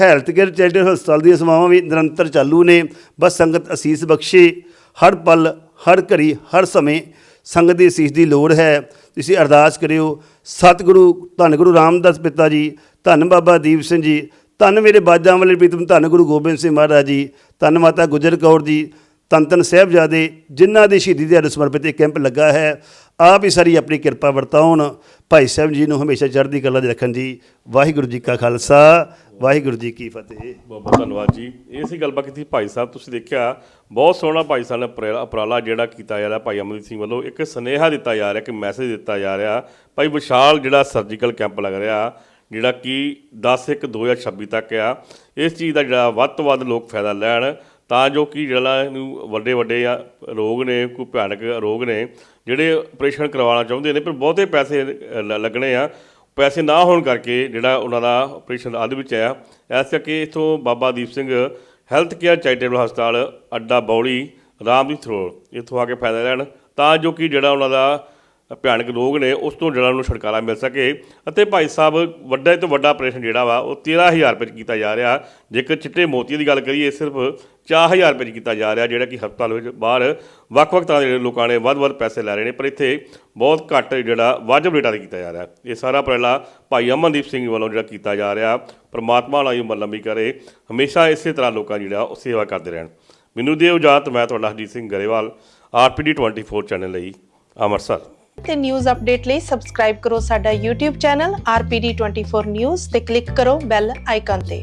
health care charitable ਹਸਪਤਾਲ ਦੀਆਂ ਸੇਵਾਵਾਂ ਵੀ ਨਿਰੰਤਰ ਚਾਲੂ ਨੇ। ਬਸ ਸੰਗਤ ਅਸੀਸ ਬਖਸ਼ੇ। ਹਰ ਪਲ, ਹਰ ਘੜੀ, ਹਰ ਸਮੇਂ ਸੰਗਤ ਦੀ ਅਸੀਸ ਦੀ ਲੋੜ ਹੈ। ਤੁਸੀਂ ਅਰਦਾਸ ਕਰਿਓ, ਸਤਿਗੁਰੂ, ਧੰਨ ਗੁਰੂ ਰਾਮਦਾਸ ਪਿਤਾ ਜੀ, ਧੰਨ ਬਾਬਾ ਦੀਪ ਸਿੰਘ ਜੀ, ਧੰਨ ਮੇਰੇ ਬਾਜਾਂ ਵਾਲੇ ਪ੍ਰੀਤਮ, ਧੰਨ ਗੁਰੂ ਗੋਬਿੰਦ ਸਿੰਘ ਮਹਾਰਾਜ ਜੀ, ਧੰਨ ਮਾਤਾ ਗੁਜਰ ਕੌਰ ਜੀ, ਧੰਨ ਧੰਨ ਸਾਹਿਬਜ਼ਾਦੇ, ਜਿਨ੍ਹਾਂ ਦੀ ਸ਼ਹੀਦੀ ਦਿਹਾੜੇ ਸਮਰਪਿਤ ਇਹ ਕੈਂਪ ਲੱਗਾ ਹੈ। ਆਪ ਹੀ ਸਾਰੀ ਆਪਣੀ ਕਿਰਪਾ ਵਰਤਾਉਣ। ਭਾਈ ਸਾਹਿਬ ਜੀ ਨੂੰ ਹਮੇਸ਼ਾ ਚੜ੍ਹਦੀ ਕਲਾ 'ਚ ਰੱਖਣ ਜੀ ਵਾਹਿਗੁਰੂ ਜੀ ਕਾ ਖਾਲਸਾ, ਵਾਹਿਗੁਰੂ ਜੀ ਕੀ ਫਤਿਹ। ਬਹੁਤ ਬਹੁਤ ਧੰਨਵਾਦ ਜੀ। ਇਹ ਸੀ ਗੱਲਬਾਤ ਕੀਤੀ ਭਾਈ ਸਾਹਿਬ, ਤੁਸੀਂ ਦੇਖਿਆ, ਬਹੁਤ ਸੋਹਣਾ ਭਾਈ ਸਾਹਿਬ ਨੇ ਉਪਰਾ- ਉਪਰਾਲਾ ਜਿਹੜਾ ਕੀਤਾ ਜਾ ਰਿਹਾ ਭਾਈ ਅਮਰਜੀਤ ਸਿੰਘ ਵੱਲੋਂ, ਇੱਕ ਸੁਨੇਹਾ ਦਿੱਤਾ ਜਾ ਰਿਹਾ ਕਿ ਮੈਸੇਜ ਦਿੱਤਾ ਜਾ ਰਿਹਾ, ਭਾਈ ਵਿਸ਼ਾਲ ਜਿਹੜਾ ਸਰਜੀਕਲ ਕੈਂਪ ਲੱਗ ਰਿਹਾ, ਜਿਹੜਾ ਕਿ 10 1 2026 ਤੱਕ ਆ। ਇਸ ਚੀਜ਼ ਦਾ ਜਿਹੜਾ ਵੱਧ ਤੋਂ ਵੱਧ ਲੋਕ ਫਾਇਦਾ ਲੈਣ, ਤਾਂ ਜੋ ਕਿ ਜਿਹੜਾ ਇਹਨੂੰ ਵੱਡੇ ਵੱਡੇ ਰੋਗ ਨੇ, ਕੋਈ ਭਿਆਨਕ ਰੋਗ ਨੇ ਜਿਹੜੇ ਆਪਰੇਸ਼ਨ ਕਰਵਾਉਣਾ ਚਾਹੁੰਦੇ ਨੇ, ਪਰ ਬਹੁਤੇ ਪੈਸੇ ਲ- ਲੱਗਣੇ ਆ। ਪੈਸੇ ਨਾ ਹੋਣ ਕਰਕੇ ਜਿਹੜਾ ਉਹਨਾਂ ਦਾ ਆਪਰੇਸ਼ਨ ਅੱਧ ਵਿੱਚ ਆਇਆ। ਇਸ ਕਰਕੇ ਇਥੋਂ Baba Deep Singh health care charitable ਹਸਪਤਾਲ ਅੱਡਾ ਬੌਲੀ ਰਾਮਦੀਪ ਰੋਡ ਇੱਥੋਂ ਆ ਕੇ ਫਾਇਦਾ ਲੈਣ। ਤਾਂ ਜੋ ਕਿ ਜਿਹੜਾ ਉਹਨਾਂ ਦਾ ਭਿਆਨਕ ਰੋਗ ਨੇ, ਉਸ ਤੋਂ ਜਿਹੜਾ ਨੂੰ ਛੁਟਕਾਰਾ ਮਿਲ ਸਕੇ। ਅਤੇ ਭਾਈ ਸਾਹਿਬ, ਵੱਡੇ ਤੋਂ ਵੱਡਾ ਆਪਰੇਸ਼ਨ ਜਿਹੜਾ ਵਾ, ਉਹ 13000 ਰੁਪਏ 'ਚ ਕੀਤਾ ਜਾ ਰਿਹਾ। ਜੇਕਰ ਚਿੱਟੇ ਮੋਤੀ ਦੀ ਗੱਲ ਕਰੀਏ ਸਿਰਫ 4000 ਰੁਪਏ 'ਚ ਕੀਤਾ ਜਾ ਰਿਹਾ, ਜਿਹੜਾ ਕਿ ਹਸਪਤਾਲ ਵਿੱਚ ਬਾਹਰ ਵੱਖ-ਵੱਖ ਤਰ੍ਹਾਂ ਦੇ ਜਿਹੜੇ ਲੋਕਾਂ ਨੇ ਵੱਧ-ਵੱਧ ਪੈਸੇ ਲੈ ਰਹੇ ਨੇ, ਪਰ ਇੱਥੇ ਬਹੁਤ ਘੱਟ ਜਿਹੜਾ ਵਾਜਬ ਰੇਟਾਂ 'ਤੇ ਕੀਤਾ ਜਾ ਰਿਹਾ। ਇਹ ਸਾਰਾ ਉਪਰਾਲਾ ਭਾਈ ਅਮਨਦੀਪ ਸਿੰਘ ਵੱਲੋਂ ਜਿਹੜਾ ਕੀਤਾ ਜਾ ਰਿਹਾ। ਪਰਮਾਤਮਾ ਨਾਲ ਹੀ ਉਮਰ ਲੰਬੀ ਕਰੇ। ਹਮੇਸ਼ਾ ਇਸੇ ਤਰ੍ਹਾਂ ਲੋਕਾਂ ਦੀ ਜਿਹੜਾ, ਉਹ ਸੇਵਾ ਕਰਦੇ ਰਹਿਣ। ਮੈਨੂੰ ਦਿਓ ਇਜਾਜ਼ਤ, ਮੈਂ ਤੁਹਾਡਾ ਹਰਜੀਤ ਸਿੰਘ ਗਰੇਵਾਲ, ਆਰਪੀਡੀ 24 ਚੈਨਲ ਲਈ, ਅੰਮ੍ਰਿਤਸਰ। ਤੇ ਨਿਊਜ਼ ਅਪਡੇਟ ਲਈ ਸਬਸਕ੍ਰਾਈਬ ਕਰੋ ਸਾਡਾ YouTube ਚੈਨਲ RPD24 ਨਿਊਜ਼ ਤੇ ਕਲਿੱਕ ਕਰੋ ਬੈਲ ਆਈਕਨ ਤੇ।